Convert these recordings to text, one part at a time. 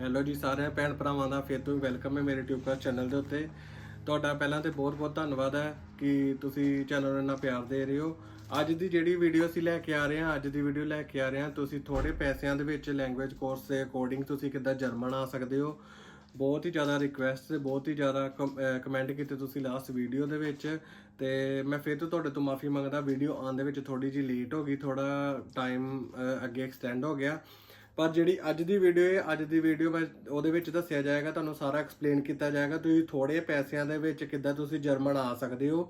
Hello ਜੀ ਸਾਰਿਆਂ, ਭੈਣ ਭਰਾਵਾਂ ਦਾ ਫਿਰ ਤੋਂ ਵੈਲਕਮ ਹੈ ਮੇਰੇ YouTube ਚੈਨਲ ਦੇ ਉੱਤੇ। ਤੁਹਾਡਾ ਪਹਿਲਾਂ ਤੇ ਬਹੁਤ-ਬਹੁਤ ਧੰਨਵਾਦ ਹੈ ਕਿ ਤੁਸੀਂ ਚੈਨਲ ਨੂੰ ਇੰਨਾ ਪਿਆਰ ਦੇ ਰਹੇ ਹੋ। ਅੱਜ ਦੀ ਜਿਹੜੀ ਵੀਡੀਓ ਅਸੀਂ ਲੈ ਕੇ ਆ ਰਹੇ ਹਾਂ, ਅੱਜ ਦੀ ਵੀਡੀਓ ਲੈ ਕੇ ਆ ਰਹੇ ਹਾਂ, ਤੁਸੀਂ ਥੋੜੇ ਪੈਸਿਆਂ ਦੇ ਵਿੱਚ ਲੈਂਗੁਏਜ ਕੋਰਸ ਦੇ ਅਕੋਰਡਿੰਗ ਤੁਸੀਂ ਕਿੱਦਾਂ ਜਰਮਨ ਆ ਸਕਦੇ ਹੋ। ਬਹੁਤ ਹੀ ਜ਼ਿਆਦਾ ਰਿਕੁਐਸਟ ਤੇ ਬਹੁਤ ਹੀ ਜ਼ਿਆਦਾ ਕਮੈਂਟ ਕੀਤੇ ਤੁਸੀਂ ਲਾਸਟ ਵੀਡੀਓ ਦੇ ਵਿੱਚ। ਤੇ ਮੈਂ ਫਿਰ ਤੋਂ ਤੁਹਾਡੇ ਤੋਂ ਮਾਫੀ ਮੰਗਦਾ ਵੀਡੀਓ ਆਉਣ ਦੇ ਵਿੱਚ ਥੋੜੀ ਜਿਹੀ ਲੇਟ ਹੋ ਗਈ ਥੋੜਾ ਟਾਈਮ ਅੱਗੇ ਐਕਸਟੈਂਡ ਹੋ ਗਿਆ। ਪਰ ਜਿਹੜੀ ਅੱਜ ਦੀ ਵੀਡੀਓ ਹੈ ਅੱਜ ਦੀ ਵੀਡੀਓ ਮੈਂ ਉਹਦੇ ਵਿੱਚ ਦੱਸਿਆ ਜਾਏਗਾ ਤੁਹਾਨੂੰ ਸਾਰਾ ਐਕਸਪਲੇਨ ਕੀਤਾ ਜਾਏਗਾ। ਤੁਸੀਂ ਥੋੜੇ ਪੈਸਿਆਂ ਦੇ ਵਿੱਚ ਕਿੱਦਾਂ ਤੁਸੀਂ ਜਰਮਨ ਆ ਸਕਦੇ ਹੋ?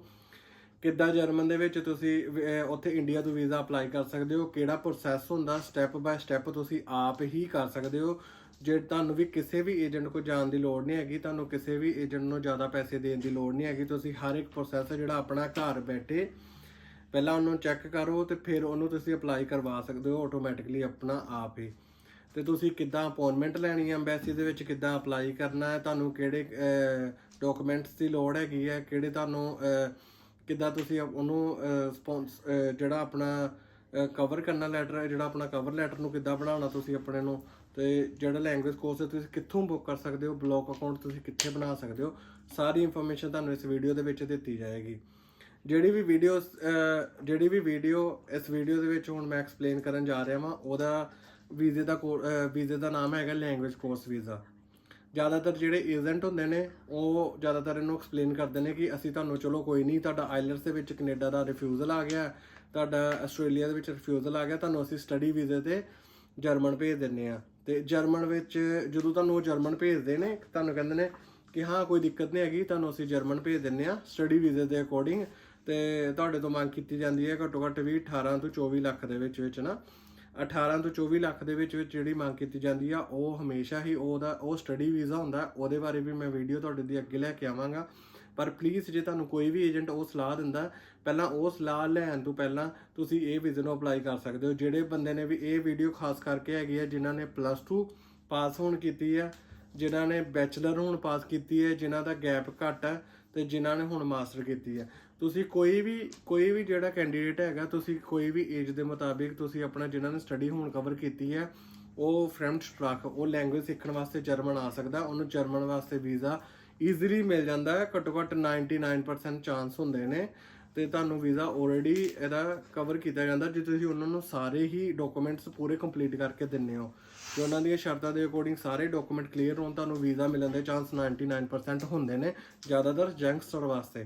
ਕਿੱਦਾਂ ਜਰਮਨ ਦੇ ਵਿੱਚ ਤੁਸੀਂ ਅਹ, ਉੱਥੇ ਇੰਡੀਆ ਤੋਂ ਵੀਜ਼ਾ ਅਪਲਾਈ ਕਰ ਸਕਦੇ ਹੋ? ਕਿਹੜਾ ਪ੍ਰੋਸੈਸ ਹੁੰਦਾ? ਸਟੈਪ ਬਾਏ ਸਟੈਪ ਤੁਸੀਂ ਆਪ ਹੀ ਕਰ ਸਕਦੇ ਹੋ। ਜੇ ਤੁਹਾਨੂੰ ਵੀ ਕਿਸੇ ਵੀ ਏਜੰਟ ਕੋਲ ਜਾਣ ਦੀ ਲੋੜ ਨਹੀਂ ਹੈਗੀ ਤੁਹਾਨੂੰ ਕਿਸੇ ਵੀ ਏਜੰਟ ਨੂੰ ਜ਼ਿਆਦਾ ਪੈਸੇ ਦੇਣ ਦੀ ਲੋੜ ਨਹੀਂ ਹੈਗੀ ਤੁਸੀਂ ਹਰ ਇੱਕ ਪ੍ਰੋਸੈਸ ਜਿਹੜਾ ਆਪਣਾ ਘਰ ਬੈਠੇ ਪਹਿਲਾਂ ਉਹਨੂੰ ਚੈੱਕ ਕਰੋ ਤੇ ਫਿਰ ਉਹਨੂੰ ਤੁਸੀਂ ਅਪਲਾਈ ਕਰਵਾ ਸਕਦੇ ਹੋ ਆਟੋਮੈਟਿਕਲੀ ਆਪਣਾ ਆਪ ਹੀ। ਤੇ ਤੁਸੀਂ ਕਿੱਦਾਂ ਅਪਾਇੰਟਮੈਂਟ ਲੈਣੀ ਹੈ ਐਮਬੈਸੀ ਦੇ ਵਿੱਚ, ਕਿੱਦਾਂ ਅਪਲਾਈ ਕਰਨਾ ਹੈ, ਤੁਹਾਨੂੰ ਕਿਹੜੇ ਡਾਕੂਮੈਂਟਸ ਦੀ ਲੋੜ ਹੈਗੀ ਹੈ, ਕਿਹੜੇ ਤੁਹਾਨੂੰ ਕਿੱਦਾਂ ਤੁਸੀਂ ਉਹਨੂੰ ਸਪੌਂਸ ਜਿਹੜਾ ਆਪਣਾ ਕਵਰ ਕਰਨਾ ਲੈਟਰ ਜਿਹੜਾ ਆਪਣਾ ਕਵਰ ਲੈਟਰ ਨੂੰ ਕਿੱਦਾਂ ਬਣਾਉਣਾ ਤੁਸੀਂ ਆਪਣੇ ਨੂੰ, ਤੇ ਜਿਹੜਾ ਲੈਂਗੁਏਜ ਕੋਰਸ ਤੁਸੀਂ ਕਿੱਥੋਂ ਬੁੱਕ ਕਰ ਸਕਦੇ ਹੋ ਬਲੌਗ ਅਕਾਊਂਟ ਤੁਸੀਂ ਕਿੱਥੇ ਬਣਾ ਸਕਦੇ ਹੋ, ਸਾਰੀ ਇਨਫੋਰਮੇਸ਼ਨ ਤੁਹਾਨੂੰ ਇਸ ਵੀਡੀਓ ਦੇ ਵਿੱਚ ਦਿੱਤੀ ਜਾਏਗੀ। ਜਿਹੜੀ ਵੀ ਵੀਡੀਓ ਜਿਹੜੀ ਵੀ ਵੀਡੀਓ ਇਸ ਵੀਡੀਓ ਦੇ ਵਿੱਚ ਹੁਣ ਮੈਂ ਐਕਸਪਲੇਨ ਕਰਨ ਜਾ ਰਿਹਾ ਹਾਂ ਉਹਦਾ ਵੀਜ਼ੇ ਦਾ ਵੀਜ਼ੇ ਦਾ ਨਾਮ ਹੈਗਾ ਲੈਂਗੁਏਜ ਕੋਰਸ ਵੀਜ਼ਾ। ਜ਼ਿਆਦਾਤਰ ਜਿਹੜੇ ਏਜੰਟ ਹੁੰਦੇ ਨੇ, ਉਹ ਜ਼ਿਆਦਾਤਰ ਇਹਨੂੰ ਐਕਸਪਲੇਨ ਕਰਦੇ ਨੇ ਕਿ ਅਸੀਂ ਤੁਹਾਨੂੰ ਚਲੋ ਕੋਈ ਨਹੀਂ, ਤੁਹਾਡਾ ਆਈਲਟਸ ਦੇ ਵਿੱਚ ਕੈਨੇਡਾ ਦਾ ਰਿਫਿਊਜ਼ਲ ਆ ਗਿਆ, ਤੁਹਾਡਾ ਆਸਟ੍ਰੇਲੀਆ ਦੇ ਵਿੱਚ ਰਿਫਿਊਜ਼ਲ ਆ ਗਿਆ, ਤੁਹਾਨੂੰ ਅਸੀਂ ਸਟੱਡੀ ਵੀਜ਼ੇ ਤੇ ਜਰਮਨ ਭੇਜ ਦਿੰਨੇ ਆ ਤੇ ਜਰਮਨ ਵਿੱਚ ਜਦੋਂ ਤੁਹਾਨੂੰ ਉਹ ਜਰਮਨ ਭੇਜਦੇ ਨੇ, ਤੁਹਾਨੂੰ ਕਹਿੰਦੇ ਨੇ ਕਿ ਹਾਂ, ਕੋਈ ਦਿੱਕਤ ਨਹੀਂ ਹੈਗੀ, ਤੁਹਾਨੂੰ ਅਸੀਂ ਜਰਮਨ ਭੇਜ ਦਿੰਨੇ ਆ ਸਟੱਡੀ ਵੀਜ਼ੇ ਦੇ ਅਕੋਰਡਿੰਗ ਤੇ ਤੁਹਾਡੇ ਤੋਂ ਮੰਗ ਕੀਤੀ ਜਾਂਦੀ ਹੈ ਘੱਟੋ ਘੱਟ ਵੀ 18 ਤੋਂ 24 ਲੱਖ ਦੇ ਵਿੱਚ ਵਿੱਚ ਨਾ 18 ਤੋਂ 24 ਲੱਖ ਦੇ ਵਿੱਚ ਵਿੱਚ ਜਿਹੜੀ ਮੰਗ ਕੀਤੀ ਜਾਂਦੀ ਆ, ਉਹ ਹਮੇਸ਼ਾ ਹੀ ਉਹਦਾ, ਉਹ ਸਟੱਡੀ ਵੀਜ਼ਾ ਹੁੰਦਾ, ਉਹਦੇ ਬਾਰੇ ਵੀ ਮੈਂ ਵੀਡੀਓ ਤੁਹਾਡੇ ਦੀ ਅੱਗੇ ਲੈ ਕੇ ਆਵਾਂਗਾ। ਪਰ ਪਲੀਜ਼ ਜੇ ਤੁਹਾਨੂੰ ਕੋਈ ਵੀ ਏਜੰਟ ਉਹ ਸਲਾਹ ਦਿੰਦਾ, ਪਹਿਲਾਂ ਉਹ ਸਲਾਹ ਲੈਣ ਤੋਂ ਪਹਿਲਾਂ ਤੁਸੀਂ ਇਹ ਵੀਜ਼ੇ ਨੂੰ ਅਪਲਾਈ ਕਰ ਸਕਦੇ ਹੋ। ਜਿਹੜੇ ਬੰਦੇ ਨੇ ਵੀ ਇਹ ਵੀਡੀਓ ਖਾਸ ਕਰਕੇ ਹੈਗੀ ਹੈ ਜਿਨ੍ਹਾਂ ਨੇ ਪਲੱਸ 2 ਪਾਸ ਹੋਣ ਕੀਤੀ ਹੈ ਜਿਨ੍ਹਾਂ ਨੇ ਬੈਚਲਰ ਹੋਣ ਪਾਸ ਕੀਤੀ ਹੈ ਜਿਨ੍ਹਾਂ ਦਾ ਗੈਪ ਘੱਟ ਹੈ ਤੇ ਜਿਨ੍ਹਾਂ ਨੇ ਹੁਣ ਮਾਸਟਰ ਕੀਤੀ ਹੈ ਤੁਸੀਂ ਕੋਈ ਵੀ ਕੋਈ ਵੀ ਜਿਹੜਾ ਕੈਂਡੀਡੇਟ ਹੈਗਾ, ਤੁਸੀਂ ਕੋਈ ਵੀ ਏਜ ਦੇ ਮੁਤਾਬਿਕ ਤੁਸੀਂ ਆਪਣਾ ਜਿਨ੍ਹਾਂ ਨੇ ਸਟੱਡੀ ਹੁਣ ਕਵਰ ਕੀਤੀ ਹੈ ਉਹ ਫਰੈਂਚ ਟਰੱਕ ਉਹ ਲੈਂਗੁਏਜ ਸਿੱਖਣ ਵਾਸਤੇ ਜਰਮਨ ਆ ਸਕਦਾ, ਉਹਨੂੰ ਜਰਮਨ ਵਾਸਤੇ ਵੀਜ਼ਾ ਈਜ਼ੀਲੀ ਮਿਲ ਜਾਂਦਾ ਹੈ। ਘੱਟੋ ਘੱਟ 99% ਚਾਂਸ ਹੁੰਦੇ ਨੇ ਤੇ ਤੁਹਾਨੂੰ ਵੀਜ਼ਾ ਆਲਰੇਡੀ ਇਹਦਾ ਕਵਰ ਕੀਤਾ ਜਾਂਦਾ, ਜੇ ਤੁਸੀਂ ਉਹਨਾਂ ਨੂੰ ਸਾਰੇ ਹੀ ਡਾਕੂਮੈਂਟਸ ਪੂਰੇ ਕੰਪਲੀਟ ਕਰਕੇ ਦਿੰਨੇ ਹੋ। ਤੇ ਉਹਨਾਂ ਦੀਆਂ ਸ਼ਰਤਾਂ ਦੇ ਅਕੋਰਡਿੰਗ ਸਾਰੇ ਡਾਕੂਮੈਂਟ ਕਲੀਅਰ ਹੋਣ, ਤੁਹਾਨੂੰ ਵੀਜ਼ਾ ਮਿਲਣ ਦੇ ਚਾਂਸ 99% ਹੁੰਦੇ ਨੇ, ਜ਼ਿਆਦਾਤਰ ਜੰਗਸਟਰ ਵਾਸਤੇ।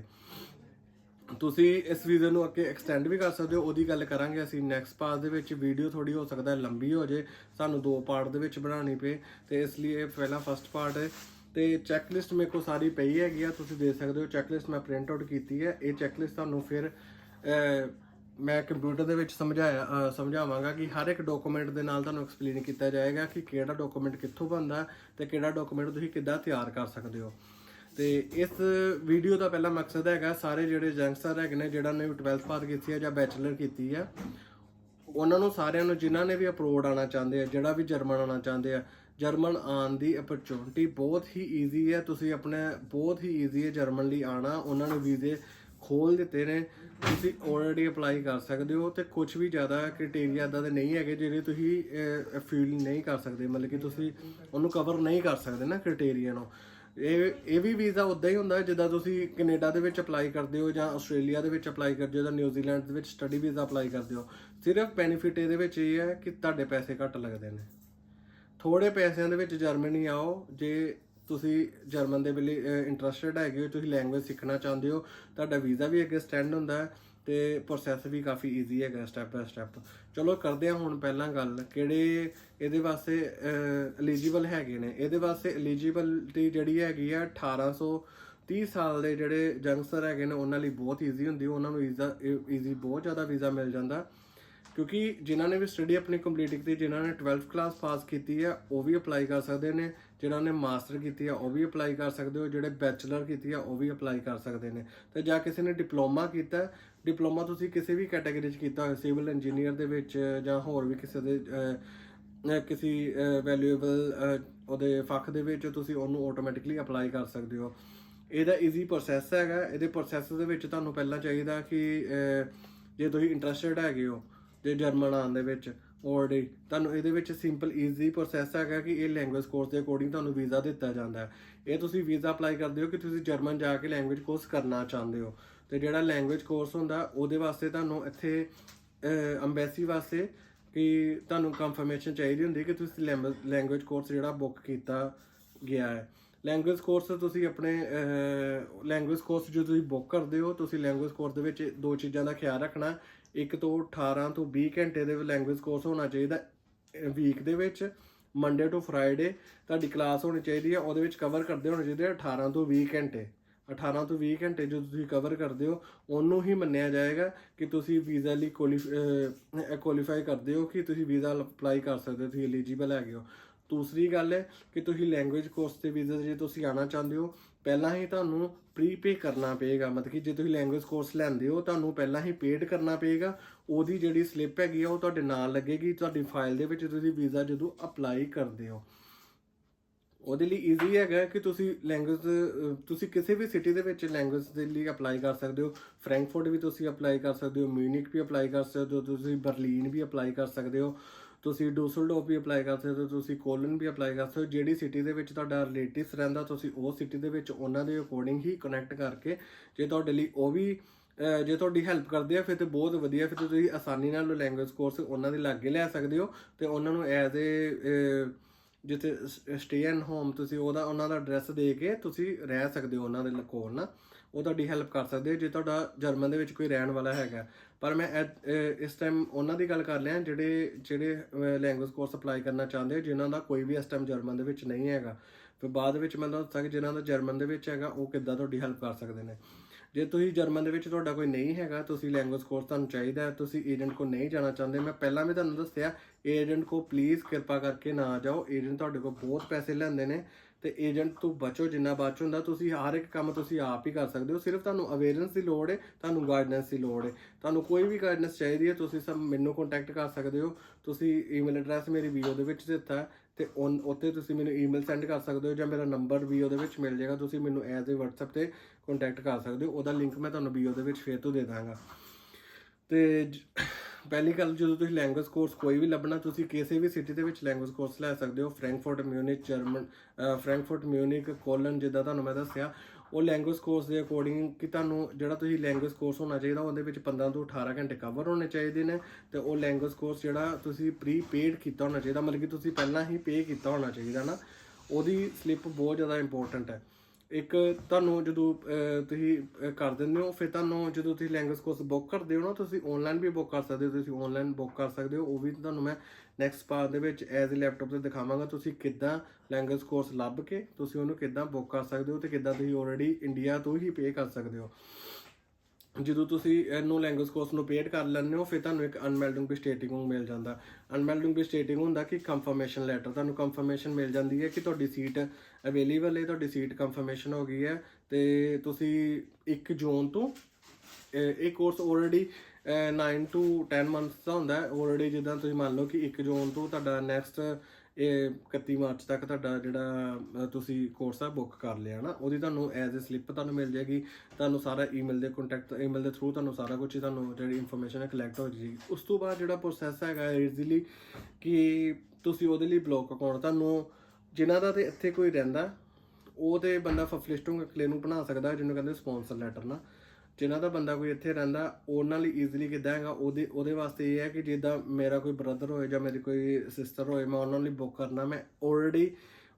ਤੁਸੀਂ ਇਸ ਵੀਜ਼ੇ ਨੂੰ ਅੱਗੇ ਐਕਸਟੈਂਡ ਵੀ ਕਰ ਸਕਦੇ ਹੋ, ਉਹਦੀ ਗੱਲ ਕਰਾਂਗੇ ਅਸੀਂ ਨੈਕਸਟ ਪਾਰਟ ਦੇ ਵਿੱਚ ਵੀਡੀਓ ਥੋੜੀ ਹੋ ਸਕਦਾ, ਲੰਬੀ ਹੋ ਜੇ, ਸਾਨੂੰ ਦੋ ਪਾਰਟ ਦੇ ਵਿੱਚ ਬਣਾਉਣੀ ਪਏ, ਤੇ ਇਸ ਲਈ ਇਹ ਪਹਿਲਾ ਫਸਟ ਪਾਰਟ ਹੈ। ਤੇ ਚੈੱਕ ਲਿਸਟ ਮੇਰੇ ਕੋਲ ਸਾਰੀ ਪਈ ਹੈਗੀ ਆ, ਤੁਸੀਂ ਦੇ ਸਕਦੇ ਹੋ ਚੈੱਕ ਲਿਸਟ ਮੈਂ ਪ੍ਰਿੰਟ ਆਊਟ ਕੀਤੀ ਹੈ, ਇਹ ਚੈੱਕ ਲਿਸਟ ਤੁਹਾਨੂੰ ਫਿਰ ਮੈਂ ਕੰਪਿਊਟਰ ਦੇ ਵਿੱਚ ਸਮਝਾਇਆ ਸਮਝਾਵਾਂਗਾ ਕਿ ਹਰ ਇੱਕ ਡਾਕੂਮੈਂਟ ਦੇ ਨਾਲ ਤੁਹਾਨੂੰ ਐਕਸਪਲੇਨ ਕੀਤਾ ਜਾਏਗਾ ਕਿ ਕਿਹੜਾ ਡਾਕੂਮੈਂਟ ਕਿੱਥੋਂ ਬਣਦਾ ਹੈ ਤੇ ਕਿਹੜਾ ਡਾਕੂਮੈਂਟ ਤੁਸੀਂ ਕਿੱਦਾਂ ਤਿਆਰ ਕਰ ਸਕਦੇ ਹੋ। ਤੇ ਇਸ ਵੀਡੀਓ ਦਾ ਪਹਿਲਾ ਮਕਸਦ ਹੈਗਾ, ਸਾਰੇ ਜਿਹੜੇ ਯੰਗਸਟਰ ਹੈਗੇ ਨੇ ਜਿਹੜਾ ਨੇ 12th ਪਾਸ ਕੀਤੀ ਹੈ ਜਾਂ ਬੈਚਲਰ ਕੀਤੀ ਹੈ, ਉਹਨਾਂ ਨੂੰ ਸਾਰਿਆਂ ਨੂੰ ਜਿਨ੍ਹਾਂ ਨੇ ਵੀ ਅਪਰੋਡ ਆਣਾ ਚਾਹੁੰਦੇ ਆ, ਜਿਹੜਾ ਵੀ ਜਰਮਨ ਆਣਾ ਚਾਹੁੰਦੇ ਆ, ਜਰਮਨ ਆਉਣ ਦੀ ਅਪਰਚੂਨਿਟੀ ਬਹੁਤ ਹੀ ਈਜ਼ੀ ਹੈ। ਤੁਸੀਂ ਆਪਣੇ, ਬਹੁਤ ਹੀ ਈਜ਼ੀ ਹੈ ਜਰਮਨ ਲਈ ਆਣਾ ਉਹਨਾਂ ਨੂੰ ਵੀਜ਼ੇ ਖੋਲ ਦਿੱਤੇ ਨੇ, ਤੁਸੀਂ ਆਲਰੇਡੀ ਅਪਲਾਈ ਕਰ ਸਕਦੇ ਹੋ ਤੇ ਕੁਝ ਵੀ ਜ਼ਿਆਦਾ ਕ੍ਰਾਈਟੇਰੀਆ ਇਦਾਂ ਦੇ ਨਹੀਂ ਹੈਗੇ ਜਿਹੜੇ ਤੁਸੀਂ ਫੀਲ ਨਹੀਂ ਕਰ ਸਕਦੇ, ਮਤਲਬ ਕਿ ਤੁਸੀਂ ਉਹਨੂੰ ਕਵਰ ਨਹੀਂ ਕਰ ਸਕਦੇ ਨਾ ਕ੍ਰਾਈਟੇਰੀਆ ਨੂੰ। ਇਹ ਇਹ ਵੀ ਵੀਜ਼ਾ ਉਦਾਂ ਹੀ ਹੁੰਦਾ, ਜਿੱਦਾਂ ਤੁਸੀਂ ਕੈਨੇਡਾ ਦੇ ਵਿੱਚ ਅਪਲਾਈ ਕਰਦੇ ਹੋ ਜਾਂ ਆਸਟ੍ਰੇਲੀਆ ਦੇ ਵਿੱਚ ਅਪਲਾਈ ਕਰਦੇ ਹੋ ਜਾਂ ਨਿਊਜ਼ੀਲੈਂਡ ਦੇ ਵਿੱਚ ਸਟੱਡੀ ਵੀਜ਼ਾ ਅਪਲਾਈ ਕਰਦੇ ਹੋ, ਸਿਰਫ ਬੈਨੀਫਿਟ ਇਹਦੇ ਵਿੱਚ ਇਹ ਹੈ ਕਿ ਤੁਹਾਡੇ ਪੈਸੇ ਘੱਟ ਲੱਗਦੇ ਨੇ। ਥੋੜੇ ਪੈਸਿਆਂ ਦੇ ਵਿੱਚ ਜਰਮਨੀ ਆਓ, ਜੇ ਤੁਸੀਂ ਜਰਮਨ ਦੇ ਵੇਲੇ ਇੰਟਰਸਟਿਡ ਹੈਗੇ ਹੋ, ਤੁਸੀਂ ਲੈਂਗੁਏਜ ਸਿੱਖਣਾ ਚਾਹੁੰਦੇ ਹੋ, ਤੁਹਾਡਾ ਵੀਜ਼ਾ ਵੀ ਅੱਗੇ ਸਟੈਂਡ ਹੁੰਦਾ ਹੈ ਤੇ ਪ੍ਰੋਸੈਸ ਵੀ ਕਾਫੀ ਈਜ਼ੀ ਹੈਗਾ ਸਟੈਪ ਬਾਏ ਸਟੈਪ ਚਲੋ ਕਰਦੇ ਹਾਂ ਹੁਣ ਪਹਿਲਾਂ ਗੱਲ, ਕਿਹੜੇ ਇਹਦੇ ਵਾਸਤੇ ਐਲੀਜੀਬਲ ਹੈਗੇ ਨੇ? ਇਹਦੇ ਵਾਸਤੇ ਐਲੀਜੀਬਿਲਟੀ ਜਿਹੜੀ ਹੈਗੀ ਆ 1830 ਸਾਲ ਦੇ ਜਿਹੜੇ ਯੰਗਸਟਰ ਹੈਗੇ ਨੇ, ਉਹਨਾਂ ਲਈ ਬਹੁਤ ਈਜ਼ੀ ਹੁੰਦੀ, ਉਹਨਾਂ ਨੂੰ ਵੀਜ਼ਾ ਈਜ਼ੀ ਬਹੁਤ ਜ਼ਿਆਦਾ ਵੀਜ਼ਾ ਮਿਲ ਜਾਂਦਾ। ਕਿਉਂਕਿ ਜਿਨ੍ਹਾਂ ਨੇ ਵੀ ਸਟੱਡੀ ਆਪਣੀ ਕੰਪਲੀਟ ਕੀਤੀ, ਜਿਨ੍ਹਾਂ ਨੇ 12th ਕਲਾਸ ਪਾਸ ਕੀਤੀ ਹੈ ਉਹ ਵੀ ਅਪਲਾਈ ਕਰ ਸਕਦੇ ਨੇ। ਜਿਨ੍ਹਾਂ ਨੇ ਮਾਸਟਰ ਕੀਤੀ ਆ, ਉਹ ਵੀ ਅਪਲਾਈ ਕਰ ਸਕਦੇ ਹੋ, ਜਿਹੜੇ ਬੈਚਲਰ ਕੀਤੀ ਆ, ਉਹ ਵੀ ਅਪਲਾਈ ਕਰ ਸਕਦੇ ਨੇ। ਤੇ ਜਾਂ ਕਿਸੇ ਨੇ ਡਿਪਲੋਮਾ ਕੀਤਾ ਡਿਪਲੋਮਾ ਤੁਸੀਂ ਕਿਸੇ ਵੀ ਕੈਟਾਗਰੀ 'ਚ ਕੀਤਾ ਹੋਵੇ ਸਿਵਲ ਇੰਜੀਨੀਅਰ ਦੇ ਵਿੱਚ, ਜਾਂ ਹੋਰ ਵੀ ਕਿਸੇ ਦੇ ਕਿਸੇ ਵੈਲਿਊਏਬਲ ਉਹਦੇ ਫੱਖ ਦੇ ਵਿੱਚ ਤੁਸੀਂ ਉਹਨੂੰ ਆਟੋਮੈਟਿਕਲੀ ਅਪਲਾਈ ਕਰ ਸਕਦੇ ਹੋ। ਇਹਦਾ ਈਜ਼ੀ ਪ੍ਰੋਸੈਸ ਹੈਗਾ। ਇਹਦੇ ਪ੍ਰੋਸੈਸ ਦੇ ਵਿੱਚ ਤੁਹਾਨੂੰ ਪਹਿਲਾਂ ਚਾਹੀਦਾ ਕਿ ਜੇ ਤੁਸੀਂ ਇੰਟਰਸਟਿਡ ਹੈਗੇ ਹੋ, ਜੇ ਜਰਮਨ ਆਉਣ ਦੇ ਵਿੱਚ ਆਲਰੇਡੀ ਤੁਹਾਨੂੰ ਇਹਦੇ ਵਿੱਚ ਸਿੰਪਲ ਈਜ਼ੀ ਪ੍ਰੋਸੈਸ ਹੈਗਾ ਕਿ ਇਹ ਲੈਂਗੁਏਜ ਕੋਰਸ ਦੇ ਅਕੋਰਡਿੰਗ ਤੁਹਾਨੂੰ ਵੀਜ਼ਾ ਦਿੱਤਾ ਜਾਂਦਾ ਹੈ। ਇਹ ਤੁਸੀਂ ਵੀਜ਼ਾ ਅਪਲਾਈ ਕਰਦੇ ਹੋ ਕਿ ਤੁਸੀਂ ਜਰਮਨ ਜਾ ਕੇ ਲੈਂਗੁਏਜ ਕੋਰਸ ਕਰਨਾ ਚਾਹੁੰਦੇ ਹੋ। ਤੇ ਜਿਹੜਾ ਲੈਂਗੁਏਜ ਕੋਰਸ ਹੁੰਦਾ, ਉਹਦੇ ਵਾਸਤੇ ਤੁਹਾਨੂੰ ਇੱਥੇ ਅੰਬੈਸੀ ਵਾਸਤੇ ਕਿ ਤੁਹਾਨੂੰ ਕੰਫਰਮੇਸ਼ਨ ਚਾਹੀਦੀ ਹੁੰਦੀ ਕਿ ਤੁਸੀਂ ਲੈਂਗੁਏਜ ਕੋਰਸ ਜਿਹੜਾ ਬੁੱਕ ਕੀਤਾ ਗਿਆ ਹੈ। ਲੈਂਗੁਏਜ ਕੋਰਸ ਤੁਸੀਂ ਆਪਣੇ ਲੈਂਗੁਏਜ ਕੋਰਸ ਜੋ ਤੁਸੀਂ ਬੁੱਕ ਕਰਦੇ ਹੋ, ਤੁਸੀਂ ਲੈਂਗੁਏਜ ਕੋਰਸ ਦੇ ਵਿੱਚ ਦੋ ਚੀਜ਼ਾਂ ਦਾ ਖਿਆਲ ਰੱਖਣਾ ਇੱਕ ਤੋਂ 18 ਤੋਂ 20 ਘੰਟੇ ਦੇ ਲੈਂਗੁਏਜ ਕੋਰਸ ਹੋਣਾ ਚਾਹੀਦਾ ਵੀਕ ਦੇ ਵਿੱਚ ਮੰਡੇ ਟੂ ਫਰਾਈਡੇ ਤੁਹਾਡੀ ਕਲਾਸ ਹੋਣੀ ਚਾਹੀਦੀ ਹੈ, ਉਹਦੇ ਵਿੱਚ ਕਵਰ ਕਰਦੇ ਹੋਣੇ ਚਾਹੀਦੇ ਆ 18 ਤੋਂ 20 ਘੰਟੇ। 18 ਤੋਂ 20 ਘੰਟੇ ਜੋ ਤੁਸੀਂ ਕਵਰ ਕਰਦੇ ਹੋ, ਉਹਨੂੰ ਹੀ ਮੰਨਿਆ ਜਾਏਗਾ ਕਿ ਤੁਸੀਂ ਵੀਜ਼ਾ ਲਈ ਕੁਆਲੀਫਾਈ ਕਰਦੇ ਹੋ ਕਿ ਤੁਸੀਂ ਵੀਜ਼ਾ ਅਪਲਾਈ ਕਰ ਸਕਦੇ ਹੋ, ਤੁਸੀਂ ਐਲੀਜੀਬਲ ਹੈਗੇ ਹੋ। ਦੂਸਰੀ ਗੱਲ ਹੈ ਕਿ ਤੁਸੀਂ ਲੈਂਗੁਏਜ ਕੋਰਸ ਤੇ ਵੀਜ਼ਾ ਜੇ ਤੁਸੀਂ ਆਣਾ ਚਾਹੁੰਦੇ ਹੋ ਪਹਿਲਾਂ ਹੀ ਤੁਹਾਨੂੰ ਪ੍ਰੀਪੇ ਕਰਨਾ ਪਏਗਾ, ਮਤਲਬ ਕਿ ਜੇ ਤੁਸੀਂ ਲੈਂਗੁਏਜ ਕੋਰਸ ਲੈਂਦੇ ਹੋ, ਤੁਹਾਨੂੰ ਪਹਿਲਾਂ ਹੀ ਪੇਡ ਕਰਨਾ ਪਏਗਾ। ਉਹਦੀ ਜਿਹੜੀ ਸਲਿੱਪ ਹੈਗੀ ਆ, ਉਹ ਤੁਹਾਡੇ ਨਾਲ ਲੱਗੇਗੀ, ਤੁਹਾਡੀ ਫਾਈਲ ਦੇ ਵਿੱਚ ਤੁਸੀਂ ਵੀਜ਼ਾ ਜਦੋਂ ਅਪਲਾਈ ਕਰਦੇ ਹੋ। ਉਹਦੇ ਲਈ ਈਜ਼ੀ ਹੈਗਾ ਕਿ ਤੁਸੀਂ ਲੈਂਗੁਏਜ ਤੁਸੀਂ ਕਿਸੇ ਵੀ ਸਿਟੀ ਦੇ ਵਿੱਚ ਲੈਂਗੁਏਜ ਦੇ ਲਈ ਅਪਲਾਈ ਕਰ ਸਕਦੇ ਹੋ। ਫ੍ਰੈਂਕਫਰਟ ਵੀ ਤੁਸੀਂ ਅਪਲਾਈ ਕਰ ਸਕਦੇ ਹੋ ਮਿਊਨਿਕ ਵੀ ਅਪਲਾਈ ਕਰ ਸਕਦੇ ਹੋ, ਤੁਸੀਂ ਬਰਲਿਨ ਵੀ ਅਪਲਾਈ ਕਰ ਸਕਦੇ ਹੋ। ਤੁਸੀਂ ਡੂਸਲਡੋਫ ਵੀ ਅਪਲਾਈ ਕਰ ਸਕਦੇ ਹੋ, ਤੁਸੀਂ ਕੋਲਨ ਵੀ ਅਪਲਾਈ ਕਰ ਸਕਦੇ ਹੋ, ਜਿਹੜੀ ਸਿਟੀ ਦੇ ਵਿੱਚ ਤੁਹਾਡਾ ਰਿਲੇਟਿਵਸ ਰਹਿੰਦਾ, ਤੁਸੀਂ ਉਹ ਸਿਟੀ ਦੇ ਵਿੱਚ ਉਹਨਾਂ ਦੇ ਅਕੋਰਡਿੰਗ ਹੀ ਕਨੈਕਟ ਕਰਕੇ ਜੇ ਤੁਹਾਡੇ ਲਈ ਉਹ ਵੀ ਜੇ ਤੁਹਾਡੀ ਹੈਲਪ ਕਰਦੇ ਆ, ਫਿਰ ਤੇ ਬਹੁਤ ਵਧੀਆ, ਫਿਰ ਤੇ ਤੁਸੀਂ ਆਸਾਨੀ ਨਾਲ ਲੈਂਗੁਏਜ ਕੋਰਸ ਉਹਨਾਂ ਦੇ ਲਾਗੇ ਲੈ ਸਕਦੇ ਹੋ ਤੇ ਉਹਨਾਂ ਨੂੰ ਐਜ਼ ਏ ਜਿੱਥੇ ਸਟੇ ਐਂਡ ਹੋਮ ਤੁਸੀਂ ਉਹਦਾ, ਉਹਨਾਂ ਦਾ ਐਡਰੈਸ ਦੇ ਕੇ ਤੁਸੀਂ ਰਹਿ ਸਕਦੇ ਹੋ ਉਹਨਾਂ ਦੇ ਕੋਲ ਨਾ, ਉਹ ਤੁਹਾਡੀ ਹੈਲਪ ਕਰ ਸਕਦੇ ਆ ਜੇ ਤੁਹਾਡਾ ਜਰਮਨ ਦੇ ਵਿੱਚ ਕੋਈ ਰਹਿਣ ਵਾਲਾ ਹੈਗਾ। ਪਰ ਮੈਂ ਐ- ਇਸ ਟਾਈਮ ਉਹਨਾਂ ਦੀ ਗੱਲ ਕਰ ਲਿਆ, ਜਿਹੜੇ ਜਿਹੜੇ ਲੈਂਗੁਏਜ ਕੋਰਸ ਅਪਲਾਈ ਕਰਨਾ ਚਾਹੁੰਦੇ ਆ, ਜਿਨ੍ਹਾਂ ਦਾ ਕੋਈ ਵੀ ਇਸ ਟਾਈਮ ਜਰਮਨ ਦੇ ਵਿੱਚ ਨਹੀਂ ਹੈਗਾ। ਫਿਰ ਬਾਅਦ ਵਿੱਚ ਮੈਂ ਤੁਹਾਨੂੰ ਦੱਸਾਂ ਕਿ ਜਿਨ੍ਹਾਂ ਦਾ ਜਰਮਨ ਦੇ ਵਿੱਚ ਹੈਗਾ, ਉਹ ਕਿੱਦਾਂ ਤੁਹਾਡੀ ਹੈਲਪ ਕਰ ਸਕਦੇ ਨੇ। ਜੇ ਤੁਸੀਂ ਜਰਮਨ ਦੇ ਵਿੱਚ ਤੁਹਾਡਾ ਕੋਈ ਨਹੀਂ ਹੈਗਾ, ਤੁਸੀਂ ਲੈਂਗੁਏਜ ਕੋਰਸ ਤੁਹਾਨੂੰ ਚਾਹੀਦਾ ਹੈ ਤੁਸੀਂ ਏਜੰਟ ਕੋ ਨਹੀਂ ਜਾਣਾ ਚਾਹੁੰਦੇ, ਮੈਂ ਪਹਿਲਾਂ ਵੀ ਤੁਹਾਨੂੰ ਦੱਸਿਆ ਏਜੰਟ ਕੋ ਪਲੀਜ਼ ਕਿਰਪਾ ਕਰਕੇ ਨਾ ਜਾਓ ਏਜੰਟ ਤੁਹਾਡੇ ਕੋਲ ਬਹੁਤ ਪੈਸੇ ਲੈਂਦੇ ਨੇ ਤੇ ਏਜੰਟ ਤੋਂ ਬਚੋ, ਜਿੰਨਾ ਬਚ ਹੁੰਦਾ, ਤੁਸੀਂ ਹਰ ਇੱਕ ਕੰਮ ਤੁਸੀਂ ਆਪ ਹੀ ਕਰ ਸਕਦੇ ਹੋ। ਸਿਰਫ ਤੁਹਾਨੂੰ ਅਵੇਅਰਨੈਸ ਦੀ ਲੋੜ ਹੈ ਤੁਹਾਨੂੰ ਗਾਈਡੈਂਸ ਦੀ ਲੋੜ ਹੈ ਤੁਹਾਨੂੰ ਕੋਈ ਵੀ ਗਾਈਡੈਂਸ ਚਾਹੀਦੀ ਹੈ ਤੁਸੀਂ ਸਭ ਮੈਨੂੰ ਕੰਟੈਕਟ ਕਰ ਸਕਦੇ ਹੋ। ਤੁਸੀਂ ਈਮੇਲ ਐਡਰੈਸ ਮੇਰੀ ਵੀਡੀਓ ਦੇ ਵਿੱਚ ਦਿੱਤਾ ਹੈ ਤੇ ਉਨ- ਉੱਤੇ ਤੁਸੀਂ ਮੈਨੂੰ ਈਮੇਲ ਸੈਂਡ ਕਰ ਸਕਦੇ ਹੋ ਜਾਂ ਮੇਰਾ ਨੰਬਰ ਵੀਡੀਓ ਦੇ ਵਿੱਚ ਮਿਲ ਜਾਏਗਾ, ਤੁਸੀਂ ਮੈਨੂੰ ਐਜ਼ ਏ WhatsApp ਤੇ ਕੰਟੈਕਟ ਕਰ ਸਕਦੇ ਹੋ। ਉਹਦਾ ਲਿੰਕ ਮੈਂ ਤੁਹਾਨੂੰ ਵੀਡੀਓ ਦੇ ਵਿੱਚ ਫੇਰ ਤੋਂ ਦੇ ਦਾਂਗਾ। ਤੇ ਜ- ਪਹਿਲੀ ਗੱਲ ਜਦੋਂ ਤੁਸੀਂ ਲੈਂਗੁਏਜ ਕੋਰਸ ਕੋਈ ਵੀ ਲੱਭਣਾ ਤੁਸੀਂ ਕਿਸੇ ਵੀ ਸਿਟੀ ਦੇ ਵਿੱਚ ਲੈਂਗੁਏਜ ਕੋਰਸ ਲੈ ਸਕਦੇ ਹੋ। ਫ੍ਰੈਂਕਫਰਟ ਮਿਊਨਿਕ ਜਰਮਨ ਅ, ਫ੍ਰੈਂਕਫਰਟ ਮਿਊਨਿਕ ਕੋਲਨ ਜਿੱਦਾਂ ਤੁਹਾਨੂੰ ਮੈਂ ਦੱਸਿਆ ਉਹ ਲੈਂਗੁਏਜ ਕੋਰਸ ਦੇ ਅਕੋਰਡਿੰਗ ਕਿ ਤੁਹਾਨੂੰ ਜਿਹੜਾ ਤੁਸੀਂ ਲੈਂਗੁਏਜ ਕੋਰਸ ਹੋਣਾ ਚਾਹੀਦਾ ਉਹਦੇ ਵਿੱਚ 15 ਤੋਂ 18 ਘੰਟੇ ਕਵਰ ਹੋਣੇ ਚਾਹੀਦੇ ਨੇ ਤੇ ਉਹ ਲੈਂਗੁਏਜ ਕੋਰਸ ਜਿਹੜਾ ਤੁਸੀਂ ਪ੍ਰੀ ਪੇਡ ਕੀਤਾ ਹੋਣਾ ਚਾਹੀਦਾ ਮਤਲਬ ਕਿ ਤੁਸੀਂ ਪਹਿਲਾਂ ਹੀ ਪੇ ਕੀਤਾ ਹੋਣਾ ਚਾਹੀਦਾ ਨਾ ਉਹਦੀ ਸਲਿੱਪ ਬਹੁਤ ਜ਼ਿਆਦਾ ਇੰਪੋਰਟੈਂਟ ਹੈ। ਇੱਕ ਤੁਹਾਨੂੰ ਜਦੋਂ ਤੁਸੀਂ ਕਰ ਦਿੰਦੇ ਹੋ, ਫਿਰ ਤੁਹਾਨੂੰ ਜਦੋਂ ਤੁਸੀਂ ਲੈਂਗੁਏਜ ਕੋਰਸ ਬੁੱਕ ਕਰਦੇ ਹੋ ਨਾ, ਤੁਸੀਂ ਆਨਲਾਈਨ ਵੀ ਬੁੱਕ ਕਰ ਸਕਦੇ ਹੋ, ਤੁਸੀਂ ਆਨਲਾਈਨ ਬੁੱਕ ਕਰ ਸਕਦੇ ਹੋ, ਉਹ ਵੀ ਤੁਹਾਨੂੰ ਮੈਂ ਨੈਕਸਟ ਪਾਰਟ ਦੇ ਵਿੱਚ ਐਜ਼ ਅ ਲੈਪਟਾਪ ਤੇ ਦਿਖਾਵਾਂਗਾ, ਤੁਸੀਂ ਕਿੱਦਾਂ ਲੈਂਗੁਏਜ ਕੋਰਸ ਲੱਭ ਕੇ ਤੁਸੀਂ ਉਹਨੂੰ ਕਿੱਦਾਂ ਬੁੱਕ ਕਰ ਸਕਦੇ ਹੋ ਤੇ ਕਿੱਦਾਂ ਤੁਸੀਂ ਆਲਰੇਡੀ ਇੰਡੀਆ ਤੋਂ ਹੀ ਪੇ ਕਰ ਸਕਦੇ ਹੋ। ਜਦੋਂ ਤੁਸੀਂ ਇਹਨੂੰ ਲੈਂਗੁਏਜ ਕੋਰਸ ਨੂੰ ਪੇਡ ਕਰ ਲੈਂਦੇ ਹੋ, ਫਿਰ ਤੁਹਾਨੂੰ ਇੱਕ ਅਨਮੈਲਡਿੰਗ ਸਟੇਟਿੰਗ ਮਿਲ ਜਾਂਦਾ। ਅਨਮੈਲਡਿੰਗ ਸਟੇਟਿੰਗ ਹੁੰਦਾ ਕਿ ਕੰਫਰਮੇਸ਼ਨ ਲੈਟਰ ਤੁਹਾਨੂੰ ਕੰਫਰਮੇਸ਼ਨ ਮਿਲ ਜਾਂਦੀ ਹੈ ਕਿ ਤੁਹਾਡੀ ਸੀਟ ਅਵੇਲੇਬਲ ਹੈ, ਤੁਹਾਡੀ ਸੀਟ ਕੰਫਰਮੇਸ਼ਨ ਹੋ ਗਈ ਹੈ। ਤੇ ਤੁਸੀਂ 1 ਜੂਨ ਤੋਂ, ਇਹ ਕੋਰਸ ਆਲਰੇਡੀ 9 ਟੂ 10 ਮੰਥਸ ਦਾ ਹੁੰਦਾ ਹੈ। ਆਲਰੇਡੀ ਜਿੱਦਾਂ ਤੁਸੀਂ ਮੰਨ ਲਓ ਕਿ 1 ਜੂਨ ਤੋਂ ਤੁਹਾਡਾ ਨੈਕਸਟ ਇਹ 31 ਮਾਰਚ ਤੱਕ ਤੁਹਾਡਾ ਜਿਹੜਾ ਤੁਸੀਂ ਕੋਰਸ ਆ ਬੁੱਕ ਕਰ ਲਿਆ ਨਾ, ਉਹਦੀ ਤੁਹਾਨੂੰ ਐਜ਼ ਅ ਸਲਿੱਪ ਤੁਹਾਨੂੰ ਮਿਲ ਜਾਏਗੀ। ਤੁਹਾਨੂੰ ਸਾਰਾ ਈਮੇਲ ਦੇ ਕੰਟੈਕਟ ਈਮੇਲ ਦੇ ਥਰੂ ਤੁਹਾਨੂੰ ਸਾਰਾ ਕੁਝ ਤੁਹਾਨੂੰ ਜਿਹੜੀ ਇਨਫੋਰਮੇਸ਼ਨ ਹੈ ਕਲੈਕਟ ਹੋ ਜਾਏਗੀ। ਉਸ ਤੋਂ ਬਾਅਦ ਜਿਹੜਾ ਪ੍ਰੋਸੈਸ ਹੈਗਾ ਈਜ਼ੀਲੀ ਕਿ ਤੁਸੀਂ ਉਹਦੇ ਲਈ ਬਲੌਕ ਅਕਾਊਂਟ ਤੁਹਾਨੂੰ ਜਿਨ੍ਹਾਂ ਦਾ ਤੇ ਇੱਥੇ ਕੋਈ ਰਹਿੰਦਾ, ਉਹ ਤੇ ਬੰਦਾ ਫਫਲਿਸਟੋਂ ਕਲੇ ਨੂੰ ਬਣਾ ਸਕਦਾ, ਜਿਹਨੂੰ ਕਹਿੰਦੇ ਸਪਾਂਸਰ ਲੈਟਰ ਨਾ। ਜਿਨ੍ਹਾਂ ਦਾ ਬੰਦਾ ਕੋਈ ਇੱਥੇ ਰਹਿੰਦਾ, ਉਹਨਾਂ ਲਈ ਈਜ਼ੀਲੀ ਕਿੱਦਾਂ ਹੈਗਾ, ਉਹਦੇ ਉਹਦੇ ਵਾਸਤੇ ਇਹ ਹੈ ਕਿ ਜਿੱਦਾਂ ਮੇਰਾ ਕੋਈ ਬ੍ਰਦਰ ਹੋਏ ਜਾਂ ਮੇਰੀ ਕੋਈ ਸਿਸਟਰ ਹੋਏ, ਮੈਂ ਉਹਨਾਂ ਲਈ ਬੁੱਕ ਕਰਨਾ, ਮੈਂ ਆਲਰੇਡੀ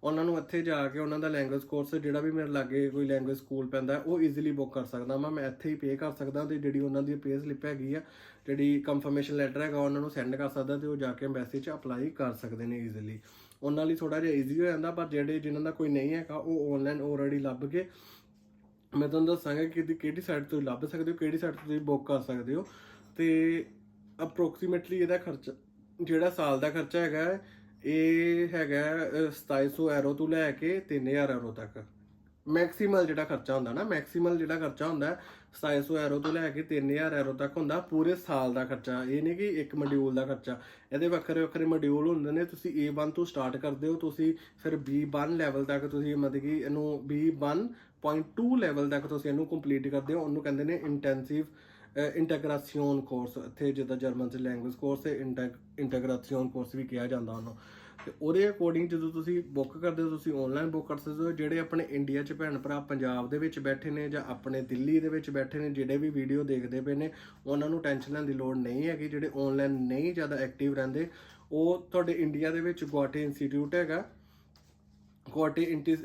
ਉਹਨਾਂ ਨੂੰ ਇੱਥੇ ਜਾ ਕੇ ਉਹਨਾਂ ਦਾ ਲੈਂਗੁਏਜ ਕੋਰਸ ਜਿਹੜਾ ਵੀ ਮੇਰੇ ਲਾਗੇ ਕੋਈ ਲੈਂਗੁਏਜ ਸਕੂਲ ਪੈਂਦਾ, ਉਹ ਈਜ਼ੀਲੀ ਬੁੱਕ ਕਰ ਸਕਦਾ ਮੈਂ ਮੈਂ ਇੱਥੇ ਹੀ ਪੇ ਕਰ ਸਕਦਾ ਤੇ ਜਿਹੜੀ ਉਹਨਾਂ ਦੀ ਪੇ ਸਲਿੱਪ ਹੈਗੀ ਆ, ਜਿਹੜੀ ਕੰਫਰਮੇਸ਼ਨ ਲੈਟਰ ਹੈਗਾ, ਉਹਨਾਂ ਨੂੰ ਸੈਂਡ ਕਰ ਸਕਦਾ ਤੇ ਉਹ ਜਾ ਕੇ ਐਮਬੈਸੀ 'ਚ ਅਪਲਾਈ ਕਰ ਸਕਦੇ ਨੇ ਈਜ਼ੀਲੀ ਉਹਨਾਂ ਲਈ ਥੋੜਾ ਜਿਹਾ ਈਜ਼ੀ ਹੋ ਜਾਂਦਾ, ਪਰ ਜਿਹੜੇ ਜਿਨ੍ਹਾਂ ਦਾ ਕੋਈ ਨਹੀਂ ਹੈਗਾ, ਉਹ ਆਨਲਾਈਨ ਆਲਰੇਡੀ ਲੱਭ ਕੇ ਮੈਂ ਤੁਹਾਨੂੰ ਦੱਸਾਂਗਾ ਕਿ ਕਿਹਦੀ ਕਿਹੜੀ ਸਾਈਡ ਤੋਂ ਲੱਭ ਸਕਦੇ ਹੋ ਕਿਹੜੀ ਸਾਈਡ ਤੋਂ ਤੁਸੀਂ ਬੁੱਕ ਕਰ ਸਕਦੇ ਹੋ। ਤੇ ਅਪਰੋਕਸੀਮੇਟਲੀ ਇਹਦਾ ਖਰਚਾ ਜਿਹੜਾ ਸਾਲ ਦਾ ਖਰਚਾ ਹੈਗਾ ਇਹ ਹੈਗਾ ਹੈ, ਅਹ, 2700 ਐਰੋ ਤੋਂ ਲੈ ਕੇ 3000 ਐਰੋ ਤੱਕ। ਮੈਕਸਿਮਲ ਜਿਹੜਾ ਖਰਚਾ ਹੁੰਦਾ ਨਾ ਮੈਕਸਿਮਲ ਜਿਹੜਾ ਖਰਚਾ ਹੁੰਦਾ ਹੈ, 2700 ਐਰੋ ਤੋਂ ਲੈ ਕੇ 3000 ਐਰੋ ਤੱਕ ਹੁੰਦਾ ਪੂਰੇ ਸਾਲ ਦਾ ਖਰਚਾ। ਇਹ ਨਹੀਂ ਕਿ ਇੱਕ ਮੋਡਿਊਲ ਦਾ ਖਰਚਾ। ਇਹਦੇ ਵੱਖਰੇ ਵੱਖਰੇ ਮੋਡਿਊਲ ਹੁੰਦੇ ਨੇ ਤੁਸੀਂ A1 ਤੋਂ ਸਟਾਰਟ ਕਰਦੇ ਹੋ ਤੁਸੀਂ ਫਿਰ B1 ਲੈਵਲ ਤੱਕ ਤੁਸੀਂ ਮਤਲਬ ਕਿ ਇਹਨੂੰ B1.2 ਲੈਵਲ ਤੱਕ ਤੁਸੀਂ ਇਹਨੂੰ ਕੰਪਲੀਟ ਕਰਦੇ ਹੋ, ਉਹਨੂੰ ਕਹਿੰਦੇ ਨੇ ਇੰਟੈਂਸਿਵ ਇੰਟੈਗ੍ਰੇਸ਼ਨ ਕੋਰਸ ਇੱਥੇ ਜਿੱਦਾਂ ਜਰਮਨ ਚ ਲੈਂਗੁਏਜ ਕੋਰਸ ਤੇ ਇੰਟੈਗ੍ਰੇਸ਼ਨ ਕੋਰਸ ਵੀ ਕਿਹਾ ਜਾਂਦਾ ਉਹਨੂੰ। ਤੇ ਉਹਦੇ ਅਕੋਰਡਿੰਗ ਜਦੋਂ ਤੁਸੀਂ ਬੁੱਕ ਕਰਦੇ ਹੋ, ਤੁਸੀਂ ਆਨਲਾਈਨ ਬੁੱਕ ਕਰ ਸਕਦੇ ਹੋ, ਜਿਹੜੇ ਆਪਣੇ ਇੰਡੀਆ 'ਚ ਭੈਣ ਭਰਾ ਪੰਜਾਬ ਦੇ ਵਿੱਚ ਬੈਠੇ ਨੇ ਜਾਂ ਆਪਣੇ ਦਿੱਲੀ ਦੇ ਵਿੱਚ ਬੈਠੇ ਨੇ, ਜਿਹੜੇ ਵੀ ਵੀਡੀਓ ਦੇਖਦੇ ਪਏ ਨੇ, ਉਹਨਾਂ ਨੂੰ ਟੈਨਸ਼ਨ ਲੈਣ ਦੀ ਲੋੜ ਨਹੀਂ ਹੈਗੀ। ਜਿਹੜੇ ਆਨਲਾਈਨ ਨਹੀਂ ਜ਼ਿਆਦਾ ਐਕਟਿਵ ਰਹਿੰਦੇ, ਉਹ ਤੁਹਾਡੇ ਇੰਡੀਆ ਦੇ ਵਿੱਚ ਗੁਆਟੀ ਇੰਸਟੀਚਿਊਟ ਹੈਗਾ। ਗੁਆਟੀ ਇੰਟੀ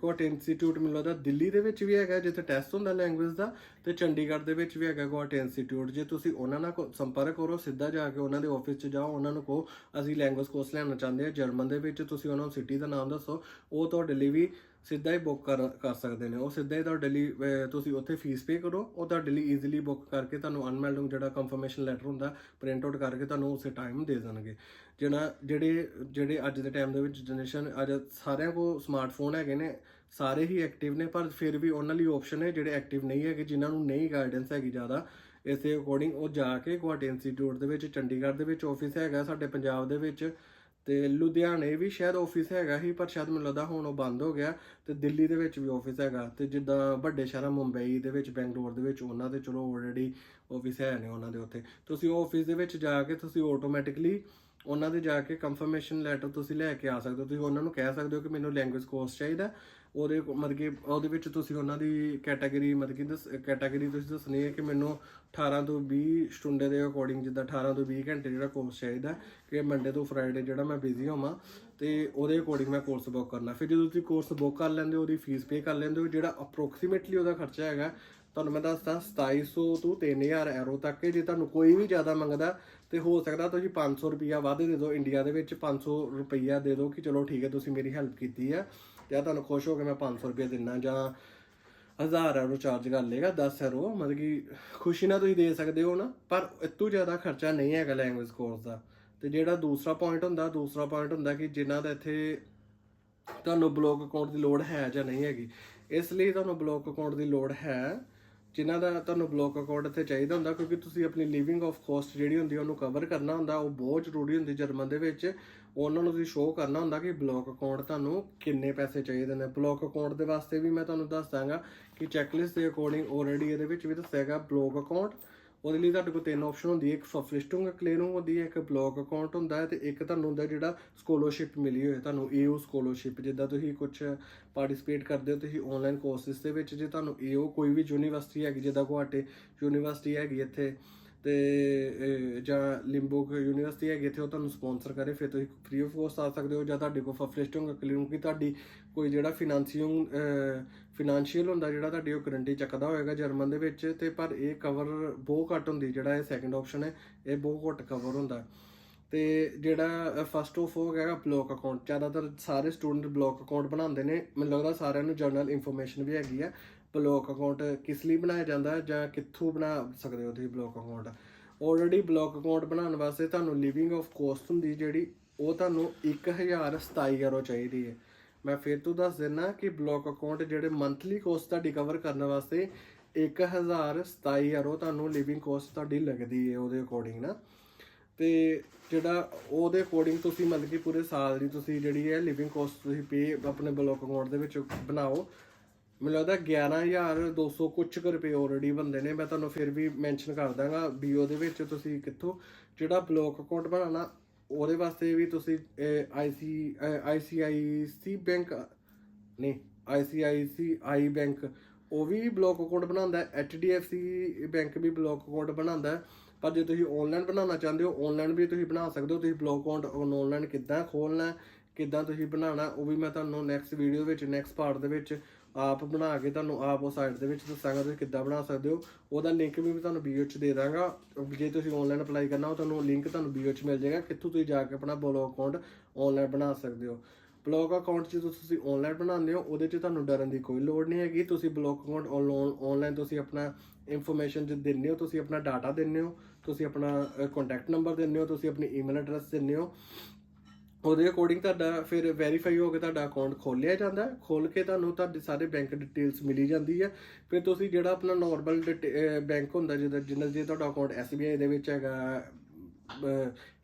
ਗੁਆਟੀ ਇੰਸਟੀਚਿਊਟ ਮੈਨੂੰ ਦਿੱਲੀ ਦੇ ਵਿੱਚ ਵੀ ਹੈਗਾ, ਜਿੱਥੇ ਟੈਸਟ ਹੁੰਦਾ ਲੈਂਗੁਏਜ ਦਾ, ਤੇ ਚੰਡੀਗੜ੍ਹ ਦੇ ਵਿੱਚ ਵੀ ਹੈਗਾ ਗੁਆਟੀ ਇੰਸਟੀਚਿਊਟ। ਜੇ ਤੁਸੀਂ ਉਹਨਾਂ ਨਾਲ ਕੋ- ਸੰਪਰਕ ਕਰੋ, ਸਿੱਧਾ ਜਾ ਕੇ ਉਹਨਾਂ ਦੇ ਆਫਿਸ 'ਚ ਜਾਓ, ਉਹਨਾਂ ਨੂੰ ਕਹੋ, ਅਸੀਂ ਲੈਂਗੁਏਜ ਕੋਰਸ ਲੈਣਾ ਚਾਹੁੰਦੇ ਹਾਂ ਜਰਮਨ ਦੇ ਵਿੱਚ, ਤੁਸੀਂ ਉਹਨਾਂ ਨੂੰ ਸਿਟੀ ਦਾ ਨਾਮ ਦੱਸੋ, ਉਹ ਤੁਹਾਡੇ ਲਈ ਵੀ ਸਿੱਧਾ ਹੀ ਬੁੱਕ ਕਰ ਕਰ ਸਕਦੇ ਨੇ। ਉਹ ਸਿੱਧਾ ਹੀ ਤੁਹਾਡੇ ਲਈ ਤੁਸੀਂ ਉੱਥੇ ਫੀਸ ਪੇ ਕਰੋ। ਉਹ ਤੁਹਾਡੇ ਲਈ ਈਜ਼ੀਲੀ ਬੁੱਕ ਕਰਕੇ ਤੁਹਾਨੂੰ ਅਨਮੈਲਡ ਜਿਹੜਾ ਕੰਫਰਮੇਸ਼ਨ ਲੈਟਰ ਹੁੰਦਾ ਪ੍ਰਿੰਟ ਆਊਟ ਕਰਕੇ ਤੁਹਾਨੂੰ ਉਸੇ ਟਾਈਮ ਦੇ ਦੇਣਗੇ। ਜਿਹੜਾ, ਜਿਹੜੇ ਜਿਹੜੇ ਅੱਜ ਦੇ ਟਾਈਮ ਦੇ ਵਿੱਚ ਜਨਰੇਸ਼ਨ ਅੱਜ ਸਾਰਿਆਂ ਕੋਲ ਸਮਾਰਟਫੋਨ ਹੈਗੇ ਨੇ, ਸਾਰੇ ਹੀ ਐਕਟਿਵ ਨੇ, ਪਰ ਫਿਰ ਵੀ ਉਹਨਾਂ ਲਈ ਆਪਸ਼ਨ ਹੈ ਜਿਹੜੇ ਐਕਟਿਵ ਨਹੀਂ ਹੈਗੇ, ਜਿਨ੍ਹਾਂ ਨੂੰ ਨਹੀਂ ਗਾਈਡੈਂਸ ਹੈਗੀ ਜ਼ਿਆਦਾ। ਇਸੇ ਅਕੋਰਡਿੰਗ ਉਹ ਜਾ ਕੇ ਗੁਹਾਟੀ ਇੰਸਟੀਚਿਊਟ ਦੇ ਵਿੱਚ, ਚੰਡੀਗੜ੍ਹ ਦੇ ਵਿੱਚ ਆਫਿਸ ਹੈਗਾ, ਸਾਡੇ ਪੰਜਾਬ ਦੇ ਵਿੱਚ। ਤੇ ਲੁਧਿਆਣੇ ਵੀ ਸ਼ਾਇਦ ਆਫਿਸ ਹੈਗਾ ਹੀ ਪਰ ਸ਼ਾਇਦ ਮੈਨੂੰ ਲੱਗਦਾ ਹੁਣ ਉਹ ਬੰਦ ਹੋ ਗਿਆ। ਤੇ ਦਿੱਲੀ ਦੇ ਵਿੱਚ ਵੀ ਆਫਿਸ ਹੈਗਾ। ਤੇ ਜਿੱਦਾਂ ਵੱਡੇ ਸ਼ਹਿਰਾਂ ਮੁੰਬਈ ਦੇ ਵਿੱਚ, ਬੈਂਗਲੌਰ ਦੇ ਵਿੱਚ, ਉਹਨਾਂ ਦੇ ਚਲੋ ਆਲਰੇਡੀ ਆਫਿਸ ਹੈ ਨੇ ਉਹਨਾਂ ਦੇ ਉੱਥੇ। ਤੁਸੀਂ ਉਹ ਆਫਿਸ ਦੇ ਵਿੱਚ ਜਾ ਕੇ ਤੁਸੀਂ ਆਟੋਮੈਟਿਕਲੀ ਉਹਨਾਂ ਦੇ ਜਾ ਕੇ ਕੰਫਰਮੇਸ਼ਨ ਲੈਟਰ ਤੁਸੀਂ ਲੈ ਕੇ ਆ ਸਕਦੇ ਹੋ। ਤੁਸੀਂ ਉਹਨਾਂ ਨੂੰ ਕਹਿ ਸਕਦੇ ਹੋ ਕਿ ਮੈਨੂੰ ਲੈਂਗੁਏਜ ਕੋਰਸ ਚਾਹੀਦਾ। ਉਹਦੇ ਕੋ- ਮਤਲਬ ਕਿ ਉਹਦੇ ਵਿੱਚ ਤੁਸੀਂ ਉਹਨਾਂ ਦੀ ਕੈਟਾਗਰੀ ਮਤਲਬ ਕਿ ਦੱਸ ਕੈਟਾਗਰੀ ਤੁਸੀਂ ਦੱਸਣੀ ਹੈ ਕਿ ਮੈਨੂੰ 18 ਤੋਂ 20 ਸਟੂਡੈਂਟ ਦੇ ਅਕੋਰਡਿੰਗ ਜਿੱਦਾਂ 18 ਤੋਂ 20 ਘੰਟੇ ਜਿਹੜਾ ਕੋਰਸ ਚਾਹੀਦਾ ਕਿ ਮੰਡੇ ਤੋਂ ਫਰਾਈਡੇ ਜਿਹੜਾ ਮੈਂ ਬਿਜ਼ੀ ਹੋਵਾਂ ਤੇ ਉਹਦੇ ਅਕੋਰਡਿੰਗ ਮੈਂ ਕੋਰਸ ਬੁੱਕ ਕਰਨਾ। ਫਿਰ ਜਦੋਂ ਤੁਸੀਂ ਕੋਰਸ ਬੁੱਕ ਕਰ ਲੈਂਦੇ ਹੋ, ਉਹਦੀ ਫੀਸ ਪੇ ਕਰ ਲੈਂਦੇ ਹੋ, ਜਿਹੜਾ ਅਪਰੋਕਸੀਮੇਟਲੀ ਉਹਦਾ ਖਰਚਾ ਹੈਗਾ, ਤੁਹਾਨੂੰ ਮੈਂ ਦੱਸਦਾ 2700 ਤੋਂ 3000 ਐਰੋ ਤੱਕ ਜੇ ਤੁਹਾਨੂੰ ਕੋਈ ਵੀ ਜ਼ਿਆਦਾ ਮੰਗਦਾ ਤੇ ਹੋ ਸਕਦਾ ਤੁਸੀਂ 500 ਰੁਪਿਆ ਵੱਧ ਦੇ ਦਿਓ। ਇੰਡੀਆ ਦੇ ਵਿੱਚ 500 ਰੁਪਈਆ ਦੇ ਦਿਓ ਕਿ ਚਲੋ ਠੀਕ ਹੈ, ਤੁਸੀਂ ਮੇਰੀ ਹੈਲਪ ਕੀਤੀ ਹੈ। ਜਾਂ ਤੁਹਾਨੂੰ ਖੁਸ਼ ਹੋ ਕੇ ਮੈਂ 500 ਰੁਪਏ ਦਿੰਨਾ ਜਾਂ 1000 ਐਰੋ ਚਾਰਜ ਕਰ ਲੇਗਾ 10 ਐਰੋ ਮਤਲਬ ਕਿ ਖੁਸ਼ੀ ਨਾਲ ਤੁਸੀਂ ਦੇ ਸਕਦੇ ਹੋ ਨਾ, ਪਰ ਇਤੋਂ ਜ਼ਿਆਦਾ ਖਰਚਾ ਨਹੀਂ ਹੈਗਾ ਲੈਂਗੁਏਜ ਕੋਰਸ ਦਾ। ਤੇ ਜਿਹੜਾ ਦੂਸਰਾ ਪੁਆਇੰਟ ਹੁੰਦਾ, ਦੂਸਰਾ ਪੁਆਇੰਟ ਹੁੰਦਾ ਕਿ ਜਿਨ੍ਹਾਂ ਦਾ ਇੱਥੇ ਤੁਹਾਨੂੰ ਬਲੌਕ ਅਕਾਊਂਟ ਦੀ ਲੋੜ ਹੈ ਜਾਂ ਨਹੀਂ ਹੈਗੀ, ਇਸ ਲਈ ਤੁਹਾਨੂੰ ਬਲੌਕ ਅਕਾਊਂਟ ਦੀ ਲੋੜ ਹੈ, ਜਿਨ੍ਹਾਂ ਦਾ ਤੁਹਾਨੂੰ ਬਲੌਕ ਅਕਾਊਂਟ ਇੱਥੇ ਚਾਹੀਦਾ ਹੁੰਦਾ, ਕਿਉਂਕਿ ਤੁਸੀਂ ਆਪਣੀ ਲਿਵਿੰਗ ਆਫ ਕੋਸਟ ਜਿਹੜੀ ਹੁੰਦੀ ਉਹਨੂੰ ਕਵਰ ਕਰਨਾ ਹੁੰਦਾ, ਉਹ ਬਹੁਤ ਜ਼ਰੂਰੀ ਹੁੰਦੀ ਜਰਮਨ ਦੇ ਵਿੱਚ। ਉਹਨਾਂ ਨੂੰ ਤੁਸੀਂ ਸ਼ੋਅ ਕਰਨਾ ਹੁੰਦਾ ਕਿ ਬਲੌਕ ਅਕਾਊਂਟ ਤੁਹਾਨੂੰ ਕਿੰਨੇ ਪੈਸੇ ਚਾਹੀਦੇ ਨੇ। ਬਲੌਕ ਅਕਾਊਂਟ ਦੇ ਵਾਸਤੇ ਵੀ ਮੈਂ ਤੁਹਾਨੂੰ ਦੱਸ ਦਾਂਗਾ ਕਿ ਚੈੱਕਲਿਸਟ ਦੇ ਅਕੋਰਡਿੰਗ ਆਲਰੇਡੀ ਇਹਦੇ ਵਿੱਚ ਵੀ ਦੱਸਿਆਗਾ ਬਲੌਕ ਅਕਾਊਂਟ ਉਹਦੇ ਲਈ ਤੁਹਾਡੇ ਕੋਲ ਤਿੰਨ ਆਪਸ਼ਨ ਹੁੰਦੀ ਹੈ, ਇੱਕ ਫਰਫਲਿਸਟਿੰਗ ਕਲੀਅਰਿੰਗ ਹੁੰਦੀ ਹੈ, ਇੱਕ ਬਲੌਕ ਅਕਾਊਂਟ ਹੁੰਦਾ ਹੈ ਤੇ ਇੱਕ ਤੁਹਾਨੂੰ ਹੁੰਦਾ ਜਿਹੜਾ ਸਕਾਲਰਸ਼ਿਪ ਮਿਲੀ ਹੋਏ ਤੁਹਾਨੂੰ ਏਓ ਸਕਾਲਰਸ਼ਿਪ ਜਿੱਦਾਂ ਤੁਸੀਂ ਕੁਝ ਪਾਰਟਿਸਿਪੇਟ ਕਰਦੇ ਹੋ ਤੁਸੀਂ ਆਨਲਾਈਨ ਕੋਰਸਿਸ ਦੇ ਵਿੱਚ, ਜੇ ਤੁਹਾਨੂੰ ਏਓ ਕੋਈ ਵੀ ਯੂਨੀਵਰਸਿਟੀ ਹੈਗੀ, ਜਿੱਦਾਂ ਗੁਹਾਟੀ ਯੂਨੀਵਰਸਿਟੀ ਹੈਗੀ ਇੱਥੇ ਤੇ ਜਾਂ ਲਿੰਬੋਕ ਯੂਨੀਵਰਸਿਟੀ ਹੈਗੀ ਇੱਥੇ, ਉਹ ਤੁਹਾਨੂੰ ਸਪਾਂਸਰ ਕਰੇ, ਫਿਰ ਤੁਸੀਂ ਫ੍ਰੀ ਆਫ ਕੋਸਟ ਆ ਸਕਦੇ ਹੋ, ਜਾਂ ਤੁਹਾਡੇ ਕੋਲ ਫਰਫਲਿਸਟਿੰਗ ਕਲੀਅਰਿੰਗ ਕਿ ਤੁਹਾਡੀ ਕੋਈ ਜਿਹੜਾ ਫਿਨਾਂਸੀਅਲ ਫਿਨਾਂਸ਼ੀਅਲ ਹੁੰਦਾ, ਜਿਹੜਾ ਤੁਹਾਡੀ ਉਹ ਗਰੰਟੀ ਚੱਕਦਾ ਹੋਏਗਾ ਜਰਮਨ ਦੇ ਵਿੱਚ, ਤੇ ਪਰ ਇਹ ਕਵਰ ਬਹੁਤ ਘੱਟ ਹੁੰਦੀ, ਜਿਹੜਾ ਇਹ ਸੈਕੰਡ ਆਪਸ਼ਨ ਹੈ, ਇਹ ਬਹੁਤ ਘੱਟ ਕਵਰ ਹੁੰਦਾ। ਤੇ ਜਿਹੜਾ ਫਸਟ ਆਫ ਹੋ ਹੈਗਾ ਬਲੌਕ ਅਕਾਊਂਟ ਜ਼ਿਆਦਾਤਰ ਸਾਰੇ ਸਟੂਡੈਂਟ ਬਲੌਕ ਅਕਾਊਂਟ ਬਣਾਉਂਦੇ ਨੇ, ਮੈਨੂੰ ਲੱਗਦਾ ਸਾਰਿਆਂ ਨੂੰ ਜਰਨਲ ਇਨਫੋਰਮੇਸ਼ਨ ਵੀ ਹੈਗੀ ਆ। ਬਲੌਕ ਅਕਾਊਂਟ ਕਿਸ ਲਈ ਬਣਾਇਆ ਜਾਂਦਾ ਹੈ ਜਾਂ ਕਿੱਥੋਂ ਬਣਾ ਸਕਦੇ ਹੋ ਤੁਸੀਂ block account? Already block account ਬਣਾਉਣ ਵਾਸਤੇ ਤੁਹਾਨੂੰ ਲਿਵਿੰਗ ਆਫ ਕੋਸਟ ਹੁੰਦੀ ਜਿਹੜੀ, ਉਹ ਤੁਹਾਨੂੰ 1027 ਯੂਰੋ ਚਾਹੀਦੀ ਹੈ। ਮੈਂ ਫਿਰ ਤੋਂ ਦੱਸ ਦਿੰਨਾ ਕਿ ਬਲੌਕ ਅਕਾਊਂਟ ਜਿਹੜੇ ਮੰਥਲੀ ਕੋਸਟ ਤੁਹਾਡੀ ਕਵਰ ਕਰਨ ਵਾਸਤੇ 1027 ਯੂਰੋ ਤੁਹਾਨੂੰ ਲਿਵਿੰਗ ਕੋਸਟ ਤੁਹਾਡੀ ਲੱਗਦੀ ਹੈ ਉਹਦੇ ਅਕੋਰਡਿੰਗ ਨਾ। ਤੇ ਜਿਹੜਾ ਉਹਦੇ ਅਕੋਰਡਿੰਗ ਤੁਸੀਂ ਮਤਲਬ ਕਿ ਪੂਰੇ ਸਾਲ ਦੀ ਤੁਸੀਂ ਜਿਹੜੀ ਹੈ ਲਿਵਿੰਗ ਕੋਸਟ ਤੁਸੀਂ ਪੇ ਆਪਣੇ ਬਲੌਕ ਅਕਾਊਂਟ ਦੇ ਵਿੱਚ ਬਣਾਓ ਮੈਨੂੰ ਲੱਗਦਾ 11200 ਕੁਛ ਕੁ ਰੁਪਏ ਆਲਰੇਡੀ ਬੰਦੇ ਨੇ। ਮੈਂ ਤੁਹਾਨੂੰ ਫਿਰ ਵੀ ਮੈਂਸ਼ਨ ਕਰ ਦਾਂਗਾ ਬੀਓ ਦੇ ਵਿੱਚ ਤੁਸੀਂ ਕਿੱਥੋਂ, ਜਿਹੜਾ ਬਲੌਕ ਅਕਾਊਂਟ ਬਣਾਉਣਾ ਉਹਦੇ ਵਾਸਤੇ ਵੀ ਤੁਸੀਂ ਆਈਸੀ ਆਈਸੀਆਈਸੀ ਬੈਂਕ ਨਹੀਂ ਆਈਸੀਆਈਸੀਆਈ ਬੈਂਕ ਉਹ ਵੀ ਬਲੌਕ ਅਕਾਊਂਟ ਬਣਾਉਂਦਾ ਹੈ। ਐਚਡੀਐਫਸੀ ਬੈਂਕ ਵੀ ਬਲੌਕ ਅਕਾਊਂਟ ਬਣਾਉਂਦਾ ਪਰ ਜੇ ਤੁਸੀਂ ਆਨਲਾਈਨ ਬਣਾਉਣਾ ਚਾਹੁੰਦੇ ਹੋ ਆਨਲਾਈਨ ਵੀ ਤੁਸੀਂ ਬਣਾ ਸਕਦੇ ਹੋ। ਤੁਸੀਂ ਬਲੌਕ ਅਕਾਊਂਟ ਆਨਲਾਈਨ ਕਿੱਦਾਂ ਖੋਲਣਾ ਕਿੱਦਾਂ ਤੁਸੀਂ ਬਣਾਉਣਾ ਉਹ ਵੀ ਮੈਂ ਤੁਹਾਨੂੰ ਨੈਕਸਟ ਵੀਡੀਓ ਵਿੱਚ ਨੈਕਸਟ ਪਾਰਟ ਦੇ ਵਿੱਚ ਆਪ ਬਣਾ ਕੇ ਤੁਹਾਨੂੰ ਆਪ ਉਹ ਸਾਈਟ ਦੇ ਵਿੱਚ ਦੱਸਾਂਗਾ, ਤੁਸੀਂ ਕਿੱਦਾਂ ਬਣਾ ਸਕਦੇ ਹੋ। ਉਹਦਾ ਲਿੰਕ ਵੀ ਮੈਂ ਤੁਹਾਨੂੰ ਵੀਡੀਓ 'ਚ ਦੇ ਦਾਂਗਾ। ਜੇ ਤੁਸੀਂ ਆਨਲਾਈਨ ਅਪਲਾਈ ਕਰਨਾ ਉਹ ਤੁਹਾਨੂੰ ਲਿੰਕ ਤੁਹਾਨੂੰ ਵੀਡੀਓ 'ਚ ਮਿਲ ਜਾਏਗਾ ਕਿੱਥੋਂ ਤੁਸੀਂ ਜਾ ਕੇ ਆਪਣਾ ਬਲੌਗ ਅਕਾਊਂਟ ਆਨਲਾਈਨ ਬਣਾ ਸਕਦੇ ਹੋ। ਬਲੌਗ ਅਕਾਊਂਟ ਜਦੋਂ ਤੁਸੀਂ ਆਨਲਾਈਨ ਬਣਾਉਂਦੇ ਹੋ, ਉਹਦੇ 'ਚ ਤੁਹਾਨੂੰ ਡਰਨ ਦੀ ਕੋਈ ਲੋੜ ਨਹੀਂ ਹੈਗੀ। ਤੁਸੀਂ ਬਲੌਗ ਅਕਾਊਂਟ ਆਨਲਾਈਨ ਤੁਸੀਂ ਆਪਣਾ ਇਨਫੋਰਮੇਸ਼ਨ ਜ ਦਿੰਦੇ ਹੋ, ਤੁਸੀਂ ਆਪਣਾ ਡਾਟਾ ਦਿੰਦੇ ਹੋ, ਤੁਸੀਂ ਆਪਣਾ ਕੰਟੈਕਟ ਨੰਬਰ ਦਿੰਦੇ ਹੋ, ਤੁਸੀਂ ਆਪਣੀ ਈਮੇਲ ਐਡਰੈਸ ਦਿੰਦੇ ਹੋ। ਉਹਦੇ ਅਕੋਰਡਿੰਗ ਤੁਹਾਡਾ ਫਿਰ ਵੈਰੀਫਾਈ ਹੋ ਕੇ ਤੁਹਾਡਾ ਅਕਾਊਂਟ ਖੋਲਿਆ ਜਾਂਦਾ ਹੈ। ਖੋਲ ਕੇ ਤੁਹਾਨੂੰ ਤੁਹਾਡੇ ਸਾਰੇ ਬੈਂਕ ਡਿਟੇਲਸ ਮਿਲੀ ਜਾਂਦੀ ਹੈ। ਫਿਰ ਤੁਸੀਂ ਜਿਹੜਾ ਆਪਣਾ ਨਾਰਮਲ ਬੈਂਕ ਹੁੰਦਾ ਜਿਹਦਾ ਜਿੰਨਾ ਜੇ ਤੁਹਾਡਾ ਅਕਾਊਂਟ SBI ਦੇ ਵਿੱਚ ਹੈਗਾ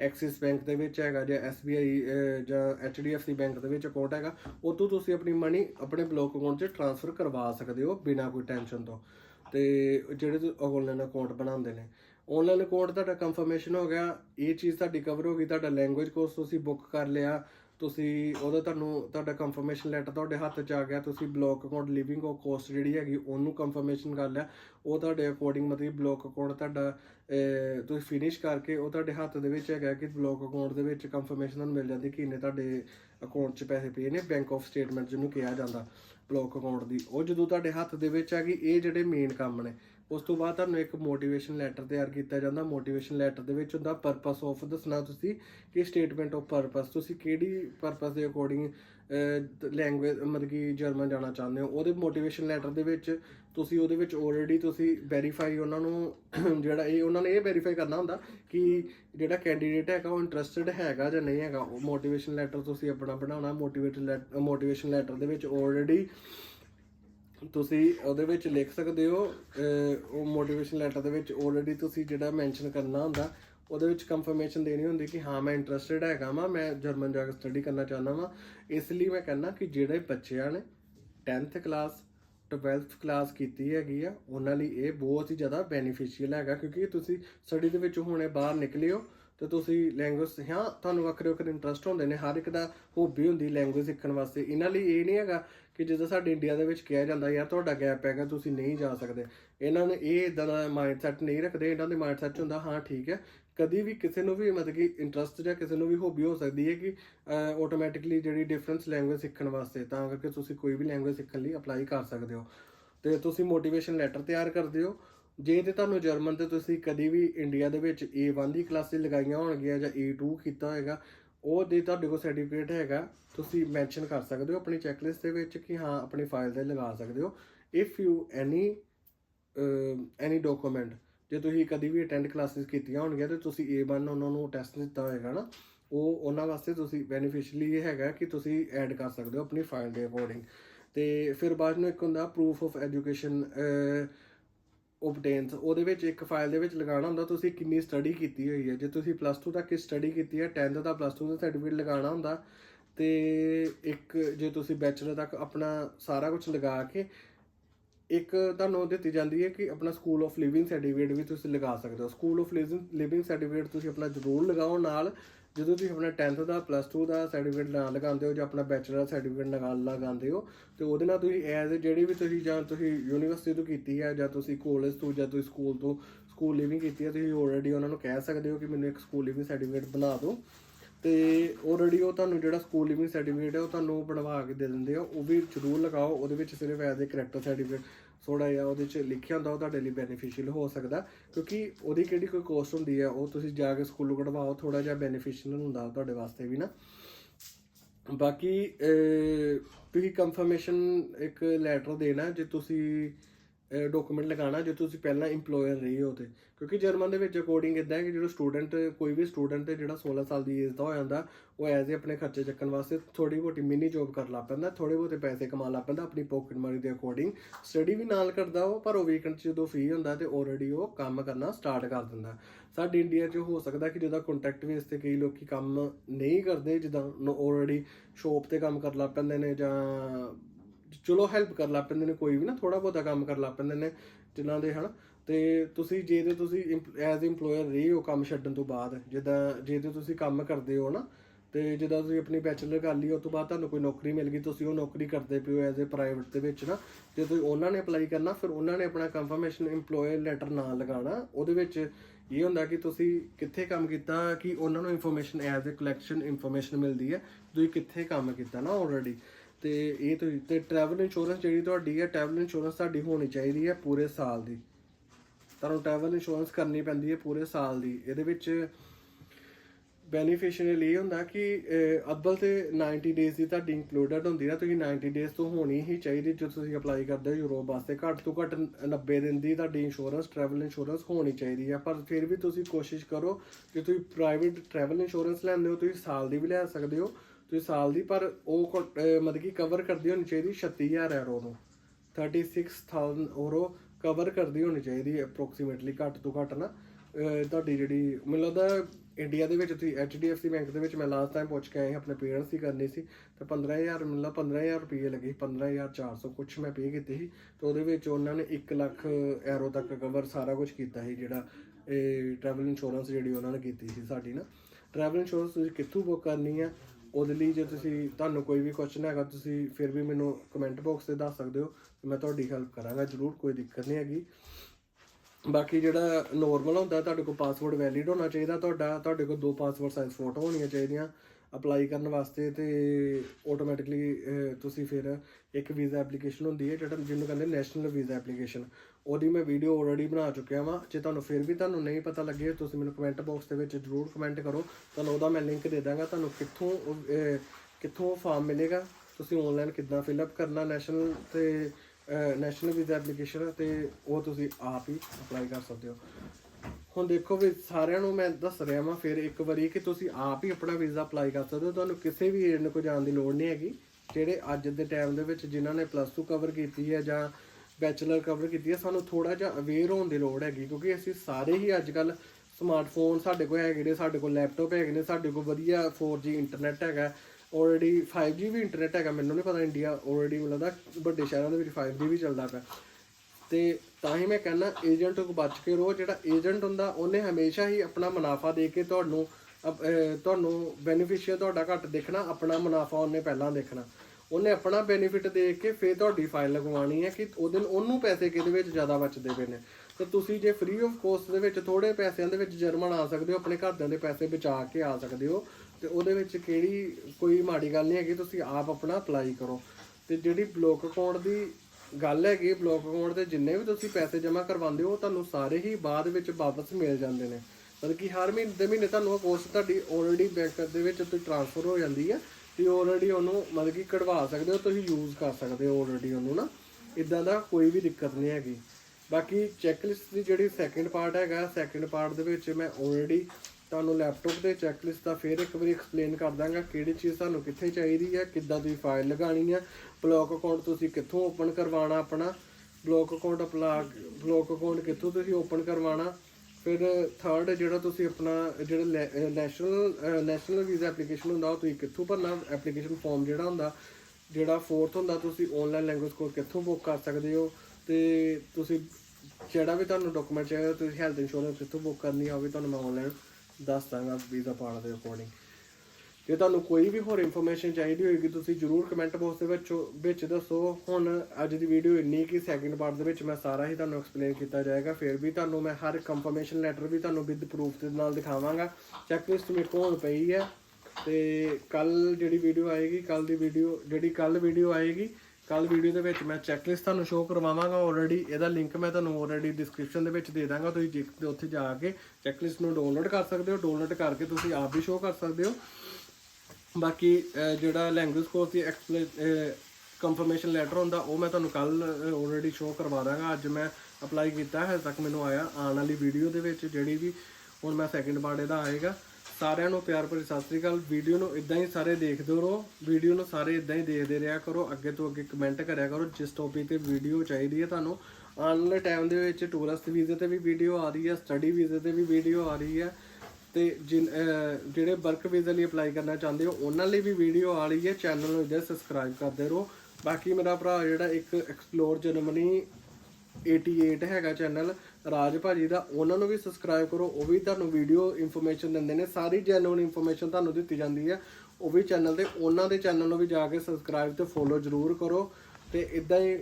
ਐਕਸਿਸ ਬੈਂਕ ਦੇ ਵਿੱਚ ਹੈਗਾ ਜਾਂ SBI ਅਹ, ਜਾਂ HDFC ਬੈਂਕ ਦੇ ਵਿੱਚ ਅਕਾਊਂਟ ਹੈਗਾ ਉਤੋਂ ਤੁਸੀਂ ਆਪਣੀ ਮਨੀ ਆਪਣੇ ਬਲੌਕ ਅਕਾਊਂਟ 'ਚ ਟ੍ਰਾਂਸਫਰ ਕਰਵਾ ਸਕਦੇ ਹੋ ਬਿਨਾਂ ਕੋਈ ਟੈਨਸ਼ਨ ਤੋਂ। ਤੇ ਜਿਹੜੇ ਆਨਲਾਈਨ ਅਕਾਊਂਟ ਬਣਾਉਂਦੇ ਨੇ ਆਨਲਾਈਨ ਅਕਾਊਂਟ ਤੁਹਾਡਾ ਕਨਫਰਮੇਸ਼ਨ ਹੋ ਗਿਆ। ਇਹ ਚੀਜ਼ ਤੁਹਾਡੀ ਕਵਰ ਹੋ ਗਈ, ਤੁਹਾਡਾ ਲੈਂਗੁਏਜ ਕੋਰਸ ਤੁਸੀਂ ਬੁੱਕ ਕਰ ਲਿਆ। ਤੁਸੀਂ ਉਹਦਾ ਤੁਹਾਨੂੰ, ਤੁਹਾਡਾ ਕਨਫਰਮੇਸ਼ਨ ਲੈਟਰ ਤੁਹਾਡੇ ਹੱਥ 'ਚ ਆ ਗਿਆ। ਤੁਸੀਂ ਬਲੌਕ ਅਕਾਊਂਟ ਲਿਵਿੰਗ ਕੋਸਟ ਜਿਹੜੀ ਹੈਗੀ, ਉਹਨੂੰ ਕਨਫਰਮੇਸ਼ਨ ਕਰ ਲਿਆ। ਉਹ ਤੁਹਾਡੇ ਅਕੋਰਡਿੰਗ ਮਤਲਬ ਬਲੌਕ ਅਕਾਊਂਟ ਤੁਹਾਡਾ ਤੁਸੀਂ ਫਿਨਿਸ਼ ਕਰਕੇ ਉਹ ਤੁਹਾਡੇ ਹੱਥ ਦੇ ਵਿੱਚ ਹੈਗਾ ਕਿ ਬਲੌਕ ਅਕਾਊਂਟ ਦੇ ਵਿੱਚ ਕਨਫਰਮੇਸ਼ਨ ਤੁਹਾਨੂੰ ਮਿਲ ਜਾਂਦੀ ਕਿ ਇੰਨੇ ਤੁਹਾਡੇ ਅਕਾਊਂਟ 'ਚ ਪੈਸੇ ਪਏ ਨੇ। ਬੈਂਕ ਆਫ ਸਟੇਟਮੈਂਟ ਜਿਹਨੂੰ ਕਿਹਾ ਜਾਂਦਾ ਬਲੌਕ ਅਕਾਊਂਟ ਦੀ। ਉਹ ਜਦੋਂ ਤੁਹਾਡੇ ਹੱਥ ਦੇ ਵਿੱਚ ਆ ਗਈ, ਇਹ ਜਿਹੜੇ ਮੇਨ ਕੰਮ ਨੇ ਉਸ ਤੋਂ ਬਾਅਦ ਤੁਹਾਨੂੰ ਇੱਕ ਮੋਟੀਵੇਸ਼ਨ ਲੈਟਰ ਤਿਆਰ ਕੀਤਾ ਜਾਂਦਾ। ਮੋਟੀਵੇਸ਼ਨ ਲੈਟਰ ਦੇ ਵਿੱਚ ਹੁੰਦਾ ਪਰਪਸ ਆਫ ਦੱਸਣਾ ਤੁਸੀਂ ਕਿ ਸਟੇਟਮੈਂਟ ਆਫ ਪਰਪਸ ਤੁਸੀਂ ਕਿਹੜੀ ਪਰਪਸ ਦੇ ਅਕੋਰਡਿੰਗ ਲੈਂਗੁਏਜ ਮਤਲਬ ਕਿ ਜਰਮਨ ਜਾਣਾ ਚਾਹੁੰਦੇ ਹੋ। ਉਹਦੇ ਮੋਟੀਵੇਸ਼ਨ ਲੈਟਰ ਦੇ ਵਿੱਚ ਤੁਸੀਂ ਉਹਦੇ ਵਿੱਚ ਆਲਰੇਡੀ ਤੁਸੀਂ ਵੈਰੀਫਾਈ ਉਹਨਾਂ ਨੂੰ, ਜਿਹੜਾ ਇਹ ਉਹਨਾਂ ਨੇ ਇਹ ਵੈਰੀਫਾਈ ਕਰਨਾ ਹੁੰਦਾ ਕਿ ਜਿਹੜਾ ਕੈਂਡੀਡੇਟ ਹੈਗਾ ਉਹ ਇੰਟਰਸਟਿਡ ਹੈਗਾ ਜਾਂ ਨਹੀਂ ਹੈਗਾ। ਉਹ ਮੋਟੀਵੇਸ਼ਨ ਲੈਟਰ ਤੁਸੀਂ ਆਪਣਾ ਬਣਾਉਣਾ। ਮੋਟੀਵੇਟਡ ਮੋਟੀਵੇਸ਼ਨ ਲੈਟਰ ਦੇ ਵਿੱਚ ਆਲਰੇਡੀ ਤੁਸੀਂ ਉਹਦੇ ਵਿੱਚ ਲਿਖ ਸਕਦੇ ਹੋ ਉਹ ਮੋਟੀਵੇਸ਼ਨ ਲੈਟਰ ਦੇ ਵਿੱਚ ਆਲਰੇਡੀ ਤੁਸੀਂ ਜਿਹੜਾ ਮੈਂਸ਼ਨ ਕਰਨਾ ਹੁੰਦਾ, ਉਹਦੇ ਵਿੱਚ ਕੰਫਰਮੇਸ਼ਨ ਦੇਣੀ ਹੁੰਦੀ ਕਿ ਹਾਂ, ਮੈਂ ਇੰਟਰਸਟਿਡ ਹੈਗਾ ਵਾਂ, ਮੈਂ ਜਰਮਨ ਜਾ ਕੇ ਸਟੱਡੀ ਕਰਨਾ ਚਾਹੁੰਦਾ ਵਾਂ। ਇਸ ਲਈ ਮੈਂ ਕਹਿੰਦਾ ਕਿ ਜਿਹੜੇ ਬੱਚਿਆਂ ਨੇ 10th ਕਲਾਸ 12th ਕਲਾਸ ਕੀਤੀ ਹੈਗੀ ਆ, ਉਹਨਾਂ ਲਈ ਇਹ ਬਹੁਤ ਹੀ ਜ਼ਿਆਦਾ ਬੈਨੀਫੀਸ਼ੀਅਲ ਹੈਗਾ, ਕਿਉਂਕਿ ਤੁਸੀਂ ਸਟੱਡੀ ਦੇ ਵਿੱਚ ਹੁਣੇ ਬਾਹਰ ਨਿਕਲੇ ਹੋ, ਤੇ ਤੁਸੀਂ ਲੈਂਗੁਏਜ ਹਾਂ, ਤੁਹਾਨੂੰ ਵੱਖਰੇ ਵੱਖਰੇ ਇੰਟਰਸਟ ਹੁੰਦੇ ਨੇ, ਹਰ ਇੱਕ ਦਾ ਹੋਬੀ ਹੁੰਦੀ ਲੈਂਗੁਏਜ ਸਿੱਖਣ ਵਾਸਤੇ। ਇਹਨਾਂ ਲਈ ਇਹ ਨਹੀਂ ਹੈਗਾ ਕਿ ਜਿੱਦਾਂ ਸਾਡੇ ਇੰਡੀਆ ਦੇ ਵਿੱਚ ਕਿਹਾ ਜਾਂਦਾ ਯਾਰ ਤੁਹਾਡਾ ਗੈਪ ਹੈਗਾ, ਤੁਸੀਂ ਨਹੀਂ ਜਾ ਸਕਦੇ। ਇਹਨਾਂ ਨੇ ਇਹ ਇਦਾਂ ਦਾ ਮਾਈਂਡਸੈਟ ਨਹੀਂ ਰੱਖਦੇ, ਇਹਨਾਂ ਦੇ ਮਾਈਂਡਸੈਟ ਹੁੰਦਾ, ਹਾਂ, ਠੀਕ ਹੈ, ਕਦੀ ਵੀ ਕਿਸੇ ਨੂੰ ਵੀ ਮਤਲਬ ਕਿ ਇੰਟਰਸਟ ਜਾਂ ਕਿਸੇ ਨੂੰ ਵੀ ਹੌਬੀ ਹੋ ਸਕਦੀ ਹੈ ਕਿ ਆਟੋਮੈਟਿਕਲੀ ਜਿਹੜੀ ਡਿਫਰੈਂਸ ਲੈਂਗੁਏਜ ਸਿੱਖਣ ਵਾਸਤੇ, ਤਾਂ ਕਰਕੇ ਤੁਸੀਂ ਕੋਈ ਵੀ ਲੈਂਗੁਏਜ ਸਿੱਖਣ ਲਈ ਅਪਲਾਈ ਕਰ ਸਕਦੇ ਹੋ। ਤੇ ਤੁਸੀਂ ਮੋਟੀਵੇਸ਼ਨ ਲੈਟਰ ਤਿਆਰ ਕਰਦੇ ਹੋ। ਜੇ ਤੇ ਤੁਹਾਨੂੰ ਜਰਮਨ ਤੇ ਤੁਸੀਂ ਕਦੀ ਵੀ ਇੰਡੀਆ ਦੇ ਵਿੱਚ A1 ਦੀ ਕਲਾਸਿਸ ਲਗਾਈਆਂ ਹੋਣਗੀਆਂ ਜਾਂ A2 ਕੀਤਾ ਹੋਏਗਾ ਉਹ ਦੇ ਤੁਹਾਡੇ ਕੋਲ ਸਰਟੀਫਿਕੇਟ ਹੈਗਾ, ਤੁਸੀਂ ਮੈਂਸ਼ਨ ਕਰ ਸਕਦੇ ਹੋ ਆਪਣੀ ਚੈੱਕਲਿਸਟ ਦੇ ਵਿੱਚ ਕਿ ਹਾਂ, ਆਪਣੀ ਫਾਈਲ ਤੇ ਲਗਾ ਸਕਦੇ ਹੋ। If you any any document ਜੇ ਤੁਸੀਂ ਕਦੀ ਵੀ ਅਟੈਂਡ ਕਲਾਸਿਸ ਕੀਤੀਆਂ ਹੋਣਗੀਆਂ ਤੇ ਤੁਸੀਂ A1 ਉਹਨਾਂ ਨੂੰ ਟੈਸਟ ਦਿੱਤਾ ਹੋਏਗਾ ਨਾ, ਉਹ ਉਹਨਾਂ ਵਾਸਤੇ ਤੁਸੀਂ ਬੈਨੀਫੀਸ਼ੀਅਲੀ ਇਹ ਹੈਗਾ ਕਿ ਤੁਸੀਂ ਐਡ ਕਰ ਸਕਦੇ ਹੋ ਆਪਣੀ ਫਾਈਲ ਦੇ ਅਕੋਰਡਿੰਗ ਤੇ ਫਿਰ ਬਾਅਦ ਨੂੰ ਇੱਕ ਹੁੰਦਾ ਪ੍ਰੂਫ ਆਫ ਐਜੂਕੇਸ਼ਨ ਓਬਟੇਨਸ ਉਹਦੇ ਵਿੱਚ ਇੱਕ ਫਾਈਲ ਦੇ ਵਿੱਚ ਲਗਾਉਣਾ ਹੁੰਦਾ, ਤੁਸੀਂ ਕਿੰਨੀ ਸਟੱਡੀ ਕੀਤੀ ਹੋਈ ਹੈ। ਜੇ ਤੁਸੀਂ ਪਲੱਸ 2 ਤੱਕ ਸਟੱਡੀ ਕੀਤੀ ਹੈ 10th ਦਾ ਪਲੱਸ 2 ਦਾ ਸਰਟੀਫਿਕੇਟ ਲਗਾਉਣਾ ਹੁੰਦਾ, ਤੇ ਇੱਕ ਜੇ ਤੁਸੀਂ ਬੈਚਲਰ ਤੱਕ ਆਪਣਾ ਸਾਰਾ ਕੁਝ ਲਗਾ ਕੇ ਇੱਕ ਤੁਹਾਨੂੰ ਦਿੱਤੀ ਜਾਂਦੀ ਹੈ ਕਿ ਆਪਣਾ ਸਕੂਲ ਆਫ ਲਿਵਿੰਗ ਸਰਟੀਫਿਕੇਟ ਵੀ ਤੁਸੀਂ ਲਗਾ ਸਕਦੇ ਹੋ। ਸਕੂਲ ਆਫ ਲਿਵਿੰਗ ਸਰਟੀਫਿਕੇਟ ਤੁਸੀਂ ਆਪਣਾ ਜ਼ਰੂਰ ਲਗਾਓ ਨਾਲ। ਜਦੋਂ ਤੁਸੀਂ ਆਪਣਾ 10th ਦਾ ਪਲੱਸ 2 ਦਾ ਸਰਟੀਫਿਕੇਟ ਨਾਲ ਲਗਾਉਂਦੇ ਹੋ ਜਾਂ ਆਪਣਾ ਬੈਚਲਰ ਸਰਟੀਫਿਕੇਟ ਨਾਲ ਲਗਾਉਂਦੇ ਹੋ, ਤੇ ਉਹਦੇ ਨਾਲ ਤੁਸੀਂ ਐਜ਼ ਜਿਹੜੀ ਵੀ ਤੁਸੀਂ ਜਾਂ ਤੁਸੀਂ ਯੂਨੀਵਰਸਿਟੀ ਤੋਂ ਕੀਤੀ ਹੈ ਜਾਂ ਤੁਸੀਂ ਕਾਲਜ ਤੋਂ ਜਾਂ ਤੁਸੀਂ ਸਕੂਲ ਤੋਂ ਸਕੂਲ ਲਿਵਿੰਗ ਕੀਤੀ ਹੈ, ਤੁਸੀਂ ਆਲਰੇਡੀ ਉਹਨਾਂ ਨੂੰ ਕਹਿ ਸਕਦੇ ਹੋ ਕਿ ਮੈਨੂੰ ਇੱਕ ਸਕੂਲ ਲਿਵਿੰਗ ਸਰਟੀਫਿਕੇਟ ਬਣਾ ਦਿਓ। ਤੇ ਆਲਰੇਡੀ ਉਹ ਤੁਹਾਨੂੰ ਜਿਹੜਾ ਸਕੂਲ ਲਿਵਿੰਗ ਸਰਟੀਫਿਕੇਟ ਹੈ, ਉਹ ਤੁਹਾਨੂੰ ਬਣਵਾ ਕੇ ਦੇ ਦਿੰਦੇ ਆ। ਉਹ ਵੀ ਜ਼ਰੂਰ ਲਗਾਓ, ਉਹਦੇ ਵਿੱਚ ਸਿਰਫ ਐਜ਼ ਅ ਕਰੈਕਟਰ ਸਰਟੀਫਿਕੇਟ ਥੋੜਾ ਜਿਹਾ ਉਹਦੇ 'ਚ ਲਿਖਿਆ ਹੁੰਦਾ, ਉਹ ਤੁਹਾਡੇ ਲਈ ਬੈਨੀਫੀਸ਼ੀਅਲ ਹੋ ਸਕਦਾ। ਕਿਉਂਕਿ ਉਹਦੀ ਕਿਹੜੀ ਕੋਈ ਕੋਸਟ ਹੁੰਦੀ ਹੈ ਉਹ ਤੁਸੀਂ ਜਾ ਕੇ ਸਕੂਲੋਂ ਕਢਵਾਓ ਥੋੜਾ ਜਿਹਾ ਬੈਨੀਫੀਸ਼ੀਅਲ ਹੁੰਦਾ ਤੁਹਾਡੇ ਵਾਸਤੇ ਵੀ ਨਾ। ਬਾਕੀ ਤੁਸੀਂ ਕੰਫਰਮੇਸ਼ਨ ਇੱਕ ਲੈਟਰ ਦੇਣਾ, ਜੇ ਤੁਸੀਂ ਡਾਕੂਮੈਂਟ ਲਗਾਉਣਾ ਜੇ ਤੁਸੀਂ ਪਹਿਲਾਂ EMPLOYER ਰਹੇ ਹੋ ਤੇ। ਕਿਉਂਕਿ ਜਰਮਨ ਦੇ ਵਿੱਚ ਅਕੋਰਡਿੰਗ ਇਦਾਂ ਹੈ ਕਿ ਜਿਹੜਾ ਸਟੂਡੈਂਟ ਕੋਈ ਵੀ ਸਟੂਡੈਂਟ ਜਿਹੜਾ 16 ਸਾਲ ਦੀ ਏਜ ਦਾ ਹੋ ਜਾਂਦਾ, ਉਹ ਐਜ਼ ਆਪਣੇ ਖਰਚੇ ਚੱਕਣ ਵਾਸਤੇ ਥੋੜੀ ਬਹੁਤੀ ਮਿੰਨੀ ਜੌਬ ਕਰ ਲਾ ਪੈਂਦਾ ਥੋੜੇ ਬਹੁਤੇ ਪੈਸੇ ਕਮਾ ਲਾ ਪੈਂਦਾ ਆਪਣੀ ਪੋਕਟ ਮਨੀ ਦੇ ਅਕੋਰਡਿੰਗ ਸਟੱਡੀ ਵੀ ਨਾਲ ਕਰਦਾ ਉਹ, ਪਰ ਉਹ ਵੀਕਐਂਡ 'ਚ ਜਦੋਂ ਫ੍ਰੀ ਹੁੰਦਾ ਤੇ ਆਲਰੇਡੀ ਉਹ ਕੰਮ ਕਰਨਾ ਸਟਾਰਟ ਕਰ ਦਿੰਦਾ। ਸਾਡੇ ਇੰਡੀਆ 'ਚ ਹੋ ਸਕਦਾ ਕਿ ਜਿਹਦਾ ਕੰਟੈਕਟ ਬੇਸ ਤੇ ਕਈ ਲੋਕੀ ਕੰਮ ਨਹੀਂ ਕਰਦੇ, ਜਿੱਦਾਂ ਆਲਰੇਡੀ ਸ਼ੋਪ ਤੇ ਕੰਮ ਕਰ ਲਾ ਪੈਂਦੇ ਨੇ ਜਾਂ ਚਲੋ ਹੈਲਪ ਕਰ ਲੱਗ ਪੈਂਦੇ ਨੇ, ਕੋਈ ਵੀ ਨਾ ਥੋੜਾ ਬਹੁਤਾ ਕੰਮ ਕਰ ਲੱਗ ਪੈਂਦੇ ਨੇ ਜਿਨ੍ਹਾਂ ਦੇ, ਹਨ। ਤੇ ਤੁਸੀਂ ਜੇ ਤੇ ਤੁਸੀਂ ਐਜ਼ EMPLOYER ਰਹੇ ਹੋ ਕੰਮ ਛੱਡਣ ਤੋਂ ਬਾਅਦ, ਜਿੱਦਾਂ ਜੇ ਤੇ ਤੁਸੀਂ ਕੰਮ ਕਰਦੇ ਹੋ ਨਾ, ਤੇ ਜਿੱਦਾਂ ਤੁਸੀਂ ਆਪਣੀ ਬੈਚਲਰ ਕਰ ਲਈ, ਉਸ ਤੋਂ ਬਾਅਦ ਤੁਹਾਨੂੰ ਕੋਈ ਨੌਕਰੀ ਮਿਲ ਗਈ, ਤੁਸੀਂ ਉਹ ਨੌਕਰੀ ਕਰਦੇ ਪਿਓ ਐਜ਼ ਅ ਪ੍ਰਾਈਵੇਟ ਦੇ ਵਿੱਚ ਨਾ ਤੇ ਤੁਸੀਂ ਉਹਨਾਂ ਨੇ ਅਪਲਾਈ ਕਰਨਾ, ਫਿਰ ਉਹਨਾਂ ਨੇ ਆਪਣਾ ਕੰਫਰਮੇਸ਼ਨ EMPLOYER ਲੈਟਰ ਨਾਲ ਲਗਾਉਣਾ, ਉਹਦੇ ਵਿੱਚ ਇਹ ਹੁੰਦਾ ਕਿ ਤੁਸੀਂ ਕਿੱਥੇ ਕੰਮ ਕੀਤਾ ਕਿ ਉਹਨਾਂ ਨੂੰ information as a collection information ਮਿਲਦੀ ਹੈ, ਤੁਸੀਂ ਕਿੱਥੇ ਕੰਮ ਕੀਤਾ ਨਾ ਆਲਰੇਡੀ ਤੇ ਇਹ ਤੁਸੀਂ ਤੇ ਟਰੈਵਲ ਇੰਸ਼ੋਰੈਂਸ ਜਿਹੜੀ ਤੁਹਾਡੀ ਹੈ ਟਰੈਵਲ ਇੰਸ਼ੋਰੈਂਸ ਤੁਹਾਡੀ ਹੋਣੀ ਚਾਹੀਦੀ ਹੈ ਪੂਰੇ ਸਾਲ ਦੀ। ਤੁਹਾਨੂੰ ਟਰੈਵਲ ਇੰਸ਼ੋਰੈਂਸ ਕਰਨੀ ਪੈਂਦੀ ਹੈ ਪੂਰੇ ਸਾਲ ਦੀ। ਇਹਦੇ ਵਿੱਚ ਬੈਨੀਫੀਸ਼ੀਅਲ ਇਹ ਹੁੰਦਾ ਕਿ ਅਹ, ਅੱਵਲ ਤੇ 90 ਡੇਜ਼ ਦੀ ਤੁਹਾਡੀ ਇਨਕਲੂਡਡ ਹੁੰਦੀ ਨਾ ਤੁਸੀਂ 90 ਡੇਜ਼ ਤੋਂ ਹੋਣੀ ਹੀ ਚਾਹੀਦੀ ਜਦੋਂ ਤੁਸੀਂ ਅਪਲਾਈ ਕਰਦੇ ਹੋ ਯੂਰੋਪ ਵਾਸਤੇ। ਘੱਟ ਤੋਂ ਘੱਟ 90 ਦਿਨ ਦੀ ਤੁਹਾਡੀ ਇੰਸ਼ੋਰੈਂਸ ਟਰੈਵਲ ਇੰਸ਼ੋਰੈਂਸ ਹੋਣੀ ਚਾਹੀਦੀ ਹੈ। ਪਰ ਫਿਰ ਵੀ ਤੁਸੀਂ ਕੋਸ਼ਿਸ਼ ਕਰੋ ਕਿ ਤੁਸੀਂ ਪ੍ਰਾਈਵੇਟ ਟਰੈਵਲ ਇੰਸ਼ੋਰੈਂਸ ਲੈਂਦੇ ਹੋ ਤੁਸੀਂ ਸਾਲ ਦੀ ਵੀ ਲੈ ਸਕਦੇ ਹੋ। ਤੁਸੀਂ ਸਾਲ ਦੀ, ਪਰ ਉਹ ਘੱਟ- ਮਤਲਬ ਕਿ ਕਵਰ ਕਰਦੀ ਹੋਣੀ ਚਾਹੀਦੀ 36000 ਯੂਰੋ ਨੂੰ। 36000 ਯੂਰੋ ਕਵਰ ਕਰਦੀ ਹੋਣੀ ਚਾਹੀਦੀ ਅਪਰੋਕਸੀਮੇਟਲੀ ਘੱਟ ਤੋਂ ਘੱਟ ਨਾ। ਤੁਹਾਡੀ ਜਿਹੜੀ, ਮੈਨੂੰ ਲੱਗਦਾ ਇੰਡੀਆ ਦੇ ਵਿੱਚ ਤੁਸੀਂ HDFC ਬੈਂਕ ਦੇ ਵਿੱਚ, ਮੈਂ ਲਾਸਟ ਟਾਈਮ ਪੁੱਛ ਕੇ ਆਇਆ ਸੀ, ਆਪਣੇ ਪੇਰੈਂਟਸ ਦੀ ਕਰਨੀ ਸੀ, ਤੇ 15000 ਮਤਲਬ 15000 ਰੁਪਏ ਲੱਗੇ ਸੀ 15400 ਕੁਝ ਮੈਂ ਪੇ ਕੀਤੀ ਸੀ, ਤੇ ਉਹਦੇ ਵਿੱਚ ਉਹਨਾਂ ਨੇ 1 ਲੱਖ ਐਰੋ ਤੱਕ ਕਵਰ ਸਾਰਾ ਕੁਝ ਕੀਤਾ ਸੀ, ਜਿਹੜਾ ਇਹ ਟਰੈਵਲ ਇੰਸ਼ੋਰੈਂਸ ਜਿਹੜੀ ਉਹਨਾਂ ਨੇ ਕੀਤੀ ਸੀ ਸਾਡੀ ਨਾ। ਟਰੈਵਲ ਇੰਸ਼ੋਰੈਂਸ ਤੁਸੀਂ ਕਿੱਥੋਂ ਬੁੱਕ ਕਰਨੀ ਆ? ਉਹਦੇ ਲਈ ਜੇ ਤੁਸੀਂ ਤੁਹਾਨੂੰ ਕੋਈ ਵੀ ਕੁਐਸਚਨ ਹੈਗਾ, ਤੁਸੀਂ ਫਿਰ ਵੀ ਮੈਨੂੰ ਕਮੈਂਟ ਬਾਕਸ ਤੇ ਦੱਸ ਸਕਦੇ ਹੋ ਮੈਂ ਤੁਹਾਡੀ ਹੈਲਪ ਕਰਾਂਗਾ, ਜਰੂਰ ਕੋਈ ਦਿੱਕਤ ਨਹੀਂ ਹੈਗੀ। ਬਾਕੀ ਜਿਹੜਾ ਨੋਰਮਲ ਹੁੰਦਾ, ਤੁਹਾਡੇ ਕੋਲ ਪਾਸਵਰਡ ਵੈਲਿਡ ਹੋਣਾ ਚਾਹੀਦਾ, ਤੁਹਾਡਾ, ਤੁਹਾਡੇ ਕੋਲ ਦੋ ਪਾਸਵਰਡ ਸਾਈਜ਼ ਫੋਟੋ ਹੋਣੀਆਂ ਚਾਹੀਦੀਆਂ ਅਪਲਾਈ ਕਰਨ ਵਾਸਤੇ ਤੇ ਆਟੋਮੈਟਿਕਲੀ ਤੁਸੀਂ ਫਿਰ ਇੱਕ ਵੀਜ਼ਾ ਐਪਲੀਕੇਸ਼ਨ ਹੁੰਦੀ ਹੈ, ਜਿਹੜਾ, ਜਿਹਨੂੰ ਕਹਿੰਦੇ ਨੈਸ਼ਨਲ ਵੀਜ਼ਾ ਐਪਲੀਕੇਸ਼ਨ ਉਹਦੀ ਮੈਂ ਵੀਡੀਓ ਆਲਰੇਡੀ ਬਣਾ ਚੁੱਕਿਆ ਵਾਂ। ਜੇ ਤੁਹਾਨੂੰ ਫਿਰ ਵੀ ਤੁਹਾਨੂੰ ਨਹੀਂ ਪਤਾ ਲੱਗੇ ਤੁਸੀਂ ਮੈਨੂੰ ਕਮੈਂਟ ਬਾਕਸ ਦੇ ਵਿੱਚ ਜਰੂਰ ਕਮੈਂਟ ਕਰੋ। ਤੁਹਾਨੂੰ ਉਹਦਾ ਮੈਂ ਲਿੰਕ ਦੇ ਦਾਂਗਾ। ਤੁਹਾਨੂੰ ਕਿੱਥੋਂ ਉਹ, ਅਹ, ਕਿੱਥੋਂ ਫਾਰਮ ਮਿਲੇਗਾ ਤੁਸੀਂ ਆਨਲਾਈਨ ਕਿੱਦਾਂ ਫਿਲ ਅਪ ਕਰਨਾ ਨੈਸ਼ਨਲ ਤੇ ਨੈਸ਼ਨਲ ਵੀਜ਼ਾ ਐਪਲੀਕੇਸ਼ਨ ਤੇ ਉਹ ਤੁਸੀਂ ਆਪ ਹੀ ਅਪਲਾਈ ਕਰ ਸਕਦੇ ਹੋ। ਹੁਣ ਦੇਖੋ ਵੀ ਸਾਰਿਆਂ ਨੂੰ ਮੈਂ ਦੱਸ ਰਿਹਾ ਵਾਂ ਫਿਰ ਇੱਕ ਵਾਰੀ ਕਿ ਤੁਸੀਂ ਆਪ ਹੀ ਆਪਣਾ ਵੀਜ਼ਾ ਅਪਲਾਈ ਕਰ ਸਕਦੇ ਹੋ। ਤੁਹਾਨੂੰ ਕਿਸੇ ਵੀ ਏਜੰਟ ਕੋਲ ਜਾਣ ਦੀ ਲੋੜ ਨਹੀਂ ਹੈਗੀ। ਜਿਹੜੇ ਅੱਜ ਦੇ ਟਾਈਮ ਦੇ ਵਿੱਚ ਜਿਨ੍ਹਾਂ ਨੇ ਪਲੱਸ 2 ਕਵਰ ਕੀਤੀ ਹੈ ਜਾਂ ਬੈਚਲਰ ਕਵਰ ਕੀਤੀ ਹੈ ਸਾਨੂੰ ਥੋੜਾ ਜਿਹਾ ਅਵੇਅਰ ਹੋਣ ਦੀ ਲੋੜ ਹੈਗੀ, ਕਿਉਂਕਿ ਅਸੀਂ ਸਾਰੇ ਹੀ ਅੱਜ ਕੱਲ ਸਮਾਰਟਫੋਨ ਸਾਡੇ ਕੋਲ ਹੈਗੇ ਨੇ, ਸਾਡੇ ਕੋਲ ਲੈਪਟਾਪ ਹੈਗੇ ਨੇ, ਸਾਡੇ ਕੋਲ ਵਧੀਆ 4G ਇੰਟਰਨੈਟ ਹੈਗਾ ਆਲਰੇਡੀ 5G ਵੀ ਇੰਟਰਨੈਟ ਹੈਗਾ, ਮੈਨੂੰ ਨਹੀਂ ਪਤਾ ਇੰਡੀਆ ਆਲਰੇਡੀ ਮੈਨੂੰ ਵੱਡੇ ਸ਼ਹਿਰਾਂ ਦੇ ਵਿੱਚ 5G ਵੀ ਚੱਲਦਾ ਪਿਆ। ਤੇ ਤਾਂ ਹੀ ਮੈਂ ਕਹਿੰਦਾ ਏਜੰਟ ਤੋਂ ਬਚ ਕੇ ਰਹੋ, ਜਿਹੜਾ ਏਜੰਟ ਹੁੰਦਾ, ਉਹਨੇ ਹਮੇਸ਼ਾ ਹੀ ਆਪਣਾ ਮੁਨਾਫਾ ਦੇ ਕੇ ਤੁਹਾਨੂੰ ਅਪ- ਤੁਹਾਨੂੰ ਬੈਨੀਫੀਸ਼ੀਅਰ ਤੁਹਾਡਾ ਘੱਟ ਦੇਖਣਾ, ਆਪਣਾ ਮੁਨਾਫਾ ਉਹਨੇ ਪਹਿਲਾਂ ਦੇਖਣਾ। ਉਹਨੇ ਆਪਣਾ ਬੈਨੀਫਿਟ ਦੇਖ ਕੇ ਫਿਰ ਤੁਹਾਡੀ ਫਾਈਲ ਲਗਵਾਉਣੀ ਹੈ ਕਿ ਉਹ ਦਿਨ ਉਹਨੂੰ ਪੈਸੇ ਕਿਹਦੇ ਵਿੱਚ ਜ਼ਿਆਦਾ ਬਚਦੇ ਪਏ ਨੇ। ਤੇ ਤੁਸੀਂ ਜੇ ਫ੍ਰੀ ਆਫ ਕੋਸਟ ਦੇ ਵਿੱਚ ਥੋੜੇ ਪੈਸਿਆਂ ਦੇ ਵਿੱਚ ਜਰਮਨ ਆ ਸਕਦੇ ਹੋ, ਆਪਣੇ ਘਰਦਿਆਂ ਦੇ ਪੈਸੇ ਬਚਾ ਕੇ ਆ ਸਕਦੇ ਹੋ, ਤੇ ਉਹਦੇ ਵਿੱਚ ਕਿਹੜੀ ਕੋਈ ਮਾੜੀ ਗੱਲ ਨਹੀਂ ਹੈਗੀ, ਤੁਸੀਂ ਆਪ ਆਪਣਾ ਅਪਲਾਈ ਕਰੋ। ਤੇ ਜਿਹੜੀ ਬਲੋਕ ਅਕਾਊਂਟ ਦੀ ਗੱਲ ਹੈਗੀ ਬਲੋਕ ਅਕਾਊਂਟ ਦੇ ਜਿੰਨੇ ਵੀ ਤੁਸੀਂ ਪੈਸੇ ਜਮ੍ਹਾਂ ਕਰਵਾਉਂਦੇ ਹੋ, ਉਹ ਤੁਹਾਨੂੰ ਸਾਰੇ ਹੀ ਬਾਅਦ ਵਿੱਚ ਵਾਪਸ ਮਿਲ ਜਾਂਦੇ ਨੇ। ਮਤਲਬ ਕਿ ਹਰ ਮਹੀਨੇ ਦੇ ਮਹੀਨੇ ਤੁਹਾਨੂੰ ਉਹ ਕੋਸਟ ਤੁਹਾਡੀ ਆਲਰੇਡੀ ਬੈਂਕ ਦੇ ਵਿੱਚ ਤੇ ਟ੍ਰਾਂਸਫਰ ਹੋ ਜਾਂਦੀ ਹੈ। ਤੇ ਆਲਰੇਡੀ ਉਹਨੂੰ ਮਤਲਬ ਕਿ ਕਢਵਾ ਸਕਦੇ ਹੋ, ਤੁਸੀਂ ਯੂਜ਼ ਕਰ ਸਕਦੇ ਹੋ ਆਲਰੇਡੀ ਉਹਨੂੰ ਨਾ। ਇਦਾਂ ਦਾ ਕੋਈ ਵੀ ਦਿੱਕਤ ਨਹੀਂ ਹੈਗੀ। ਬਾਕੀ ਚੈੱਕ ਲਿਸਟ ਦੀ ਜਿਹੜੀ ਸੈਕੰਡ ਪਾਰਟ ਹੈਗਾ ਸੈਕੰਡ ਪਾਰਟ ਦੇ ਵਿੱਚ ਮੈਂ ਆਲਰੇਡੀ ਤੁਹਾਨੂੰ ਲੈਪਟਾਪ ਤੇ ਚੈੱਕ ਲਿਸਟ ਦਾ ਫੇਰ ਇੱਕ ਵਾਰੀ ਐਕਸਪਲੇਨ ਕਰ ਦਾਂਗਾ ਕਿਹੜੀ ਚੀਜ਼ ਤੁਹਾਨੂੰ ਕਿੱਥੇ ਚਾਹੀਦੀ ਹੈ, ਕਿੱਦਾਂ ਤੁਸੀਂ ਫਾਈਲ ਲਗਾਣੀ ਹੈ ਬਲੌਕ ਅਕਾਊਂਟ ਤੁਸੀਂ ਕਿੱਥੋਂ ਓਪਨ ਕਰਵਾਉਣਾ ਆਪਣਾ ਬਲੌਕ ਅਕਾਊਂਟ ਅਪਲਾ ਬਲੌਕ ਅਕਾਊਂਟ ਕਿੱਥੋਂ ਤੁਸੀਂ ਓਪਨ ਕਰਵਾਉਣਾ ਫਿਰ ਥਰਡ ਜਿਹੜਾ ਤੁਸੀਂ ਆਪਣਾ ਜਿਹੜਾ ਨੈਸ਼ਨਲ ਨੈਸ਼ਨਲ ਵੀਜ਼ਾ ਐਪਲੀਕੇਸ਼ਨ ਹੁੰਦਾ, ਉਹ ਤੁਸੀਂ ਕਿੱਥੋਂ ਭਰਨਾ? ਐਪਲੀਕੇਸ਼ਨ ਫਾਰਮ ਜਿਹੜਾ ਹੁੰਦਾ, ਜਿਹੜਾ ਫੋਰਥ ਹੁੰਦਾ, ਤੁਸੀਂ ਆਨਲਾਈਨ ਲੈਂਗੁਏਜ ਕੋਰਸ ਕਿੱਥੋਂ ਬੁੱਕ ਕਰ ਸਕਦੇ ਹੋ? ਤੇ ਤੁਸੀਂ ਜਿਹੜਾ ਵੀ ਤੁਹਾਨੂੰ ਡਾਕੂਮੈਂਟ ਚਾਹੀਦਾ, ਤੁਸੀਂ ਹੈਲਥ ਇੰਸ਼ੋਰੈਂਸ ਕਿੱਥੋਂ ਬੁੱਕ ਕਰਨੀ ਹੋਵੇ ਤੁਹਾਨੂੰ ਮੈਂ ਆਨਲਾਈਨ ਦੱਸ ਦਾਂਗਾ ਵੀਜ਼ਾ ਪਾਣ ਦੇ ਅਕੋਰਡਿੰਗ ਜੇ ਤੁਹਾਨੂੰ ਕੋਈ ਵੀ ਹੋਰ ਇਨਫੋਰਮੇਸ਼ਨ ਚਾਹੀਦੀ ਹੋਏਗੀ, ਤੁਸੀਂ ਜਰੂਰ ਕਮੈਂਟ ਬਾਕਸ ਦੇ ਵਿੱਚ ਵਿੱਚ ਦੱਸੋ। ਹੁਣ ਅੱਜ ਦੀ ਵੀਡੀਓ ਇੰਨੀ ਕਿ ਸੈਕਿੰਡ ਪਾਰਟ ਦੇ ਵਿੱਚ ਮੈਂ ਸਾਰਾ ਹੀ ਤੁਹਾਨੂੰ ਐਕਸਪਲੇਨ ਕੀਤਾ ਜਾਏਗਾ। ਫਿਰ ਵੀ ਤੁਹਾਨੂੰ ਮੈਂ ਹਰ ਕੰਫਰਮੇਸ਼ਨ ਲੈਟਰ ਵੀ ਤੁਹਾਨੂੰ ਵਿਦ ਪ੍ਰੂਫ ਦੇ ਨਾਲ ਦਿਖਾਵਾਂਗਾ। ਚੈੱਕ ਲਿਸਟ ਮੇਰੇ ਕੋਲ ਹੁਣ ਪਈ ਹੈ। ਤੇ ਕੱਲ ਜਿਹੜੀ ਵੀਡੀਓ ਆਏਗੀ, ਕੱਲ ਦੀ ਵੀਡੀਓ ਜਿਹੜੀ ਕੱਲ ਵੀਡੀਓ ਆਏਗੀ, ਕੱਲ ਵੀਡੀਓ ਦੇ ਵਿੱਚ ਮੈਂ ਚੈੱਕ ਲਿਸਟ ਤੁਹਾਨੂੰ ਸ਼ੋਅ ਕਰਵਾਵਾਂਗਾ ਆਲਰੇਡੀ ਇਹਦਾ ਲਿੰਕ ਮੈਂ ਤੁਹਾਨੂੰ ਆਲਰੇਡੀ ਡਿਸਕ੍ਰਿਪਸ਼ਨ ਦੇ ਵਿੱਚ ਦੇ ਦਾਂਗਾ। ਤੁਸੀਂ ਜੇ ਉੱਥੇ ਜਾ ਕੇ ਚੈੱਕ ਲਿਸਟ ਨੂੰ ਡਾਊਨਲੋਡ ਕਰ ਸਕਦੇ ਹੋ। ਡਾਊਨਲੋਡ ਕਰਕੇ ਤੁਸੀਂ ਆਪ ਵੀ ਸ਼ੋਅ ਕਰ ਸਕਦੇ ਹੋ। ਬਾਕੀ ਜਿਹੜਾ ਲੈਂਗੁਏਜ ਕੋਰਸ ਦੀ ਐਕਸਪਲੇ ਕੰਫਰਮੇਸ਼ਨ ਲੈਟਰ ਹੁੰਦਾ, ਉਹ ਮੈਂ ਤੁਹਾਨੂੰ ਕੱਲ ਆਲਰੇਡੀ ਸ਼ੋਅ ਕਰਵਾ ਦਾਂਗਾ। ਅੱਜ ਮੈਂ ਅਪਲਾਈ ਕੀਤਾ ਹੈ ਤੱਕ ਮੈਨੂੰ ਆਇਆ ਆਉਣ ਵਾਲੀ ਵੀਡੀਓ ਦੇ ਵਿੱਚ, ਜਿਹੜੀ ਵੀ ਹੁਣ ਮੈਂ ਸੈਕਿੰਡ ਪਾਰਟ ਇਹਦਾ ਆਏਗਾ। ਸਾਰਿਆਂ ਨੂੰ ਪਿਆਰ ਭਰੀ ਸਤਿ ਸ੍ਰੀ ਅਕਾਲ। ਵੀਡੀਓ ਨੂੰ ਇਦਾਂ ਹੀ ਸਾਰੇ ਦੇਖਦੇ ਰਹੋ। ਵੀਡੀਓ ਨੂੰ ਸਾਰੇ ਇਦਾਂ ਹੀ ਦੇਖਦੇ ਰਿਹਾ ਕਰੋ। ਅੱਗੇ ਤੋਂ ਅੱਗੇ ਕਮੈਂਟ ਕਰਿਆ ਕਰੋ। ਜਿਸ ਟੌਪਿਕ ਤੇ ਵੀਡੀਓ ਚਾਹੀਦੀ ਹੈ ਤੁਹਾਨੂੰ, ਆਉਣ ਵਾਲੇ ਟਾਈਮ ਦੇ ਵਿੱਚ ਟੂਰਿਸਟ ਵੀਜ਼ੇ ਤੇ ਵੀ ਵੀਡੀਓ ਆ ਰਹੀ ਹੈ ਸਟੱਡੀ ਵੀਜ਼ੇ ਤੇ ਵੀ ਵੀਡੀਓ ਆ ਰਹੀ ਹੈ। ਤੇ ਜਿਨ- ਅਹ, ਜਿਹੜੇ ਵਰਕ ਵੀਜ਼ਾ ਲਈ ਅਪਲਾਈ ਕਰਨਾ ਚਾਹੁੰਦੇ ਹੋ, ਉਹਨਾਂ ਲਈ ਵੀ ਵੀਡੀਓ ਆ ਰਹੀ ਹੈ, ਚੈਨਲ ਨੂੰ ਇਦਾਂ ਸਬਸਕ੍ਰਾਈਬ ਕਰਦੇ ਰਹੋ। ਬਾਕੀ ਮੇਰਾ ਭਰਾ ਜਿਹੜਾ ਇੱਕ ਐਕਸਪਲੋਰ ਜਰਮਨੀ 88 ਹੈਗਾ ਚੈਨਲ, ਰਾਜ ਭਾਜੀ ਦਾ, ਉਹਨਾਂ ਨੂੰ ਵੀ ਸਬਸਕ੍ਰਾਈਬ ਕਰੋ, ਉਹ ਵੀ ਤੁਹਾਨੂੰ ਵੀਡੀਓ ਇਨਫੋਰਮੇਸ਼ਨ ਦਿੰਦੇ ਨੇ, ਸਾਰੀ ਜੈਨੂਇਨ ਇਨਫੋਰਮੇਸ਼ਨ ਤੁਹਾਨੂੰ ਦਿੱਤੀ ਜਾਂਦੀ ਹੈ। ਉਹ ਵੀ ਚੈਨਲ ਤੇ, ਉਹਨਾਂ ਦੇ ਚੈਨਲ ਨੂੰ ਵੀ ਜਾ ਕੇ ਸਬਸਕ੍ਰਾਈਬ ਤੇ ਫੋਲੋ ਜ਼ਰੂਰ ਕਰੋ। ਤੇ ਇਦਾਂ ਹੀ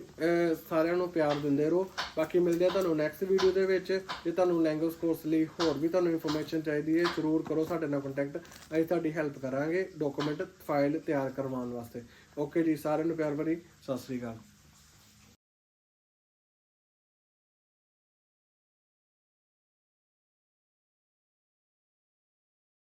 ਸਾਰਿਆਂ ਨੂੰ ਪਿਆਰ ਦਿੰਦੇ ਰਹੋ। ਬਾਕੀ ਮਿਲਦੇ ਆ ਤੁਹਾਨੂੰ ਨੈਕਸਟ ਵੀਡੀਓ ਦੇ ਵਿੱਚ। ਜੇ ਤੁਹਾਨੂੰ ਲੈਂਗੁਏਜ ਕੋਰਸ ਲਈ ਹੋਰ ਵੀ ਤੁਹਾਨੂੰ ਇਨਫੋਰਮੇਸ਼ਨ ਚਾਹੀਦੀ ਹੈ, ਜ਼ਰੂਰ ਕਰੋ ਸਾਡੇ ਨਾਲ ਕੰਟੈਕਟ ਅਸੀਂ ਤੁਹਾਡੀ ਹੈਲਪ ਕਰਾਂਗੇ ਡਾਕੂਮੈਂਟ ਫਾਈਲ ਤਿਆਰ ਕਰਵਾਉਣ ਵਾਸਤੇ। ਓਕੇ ਜੀ, ਸਾਰਿਆਂ ਨੂੰ ਪਿਆਰ ਭਰੀ, ਸਤਿ ਸ੍ਰੀ ਅਕਾਲ।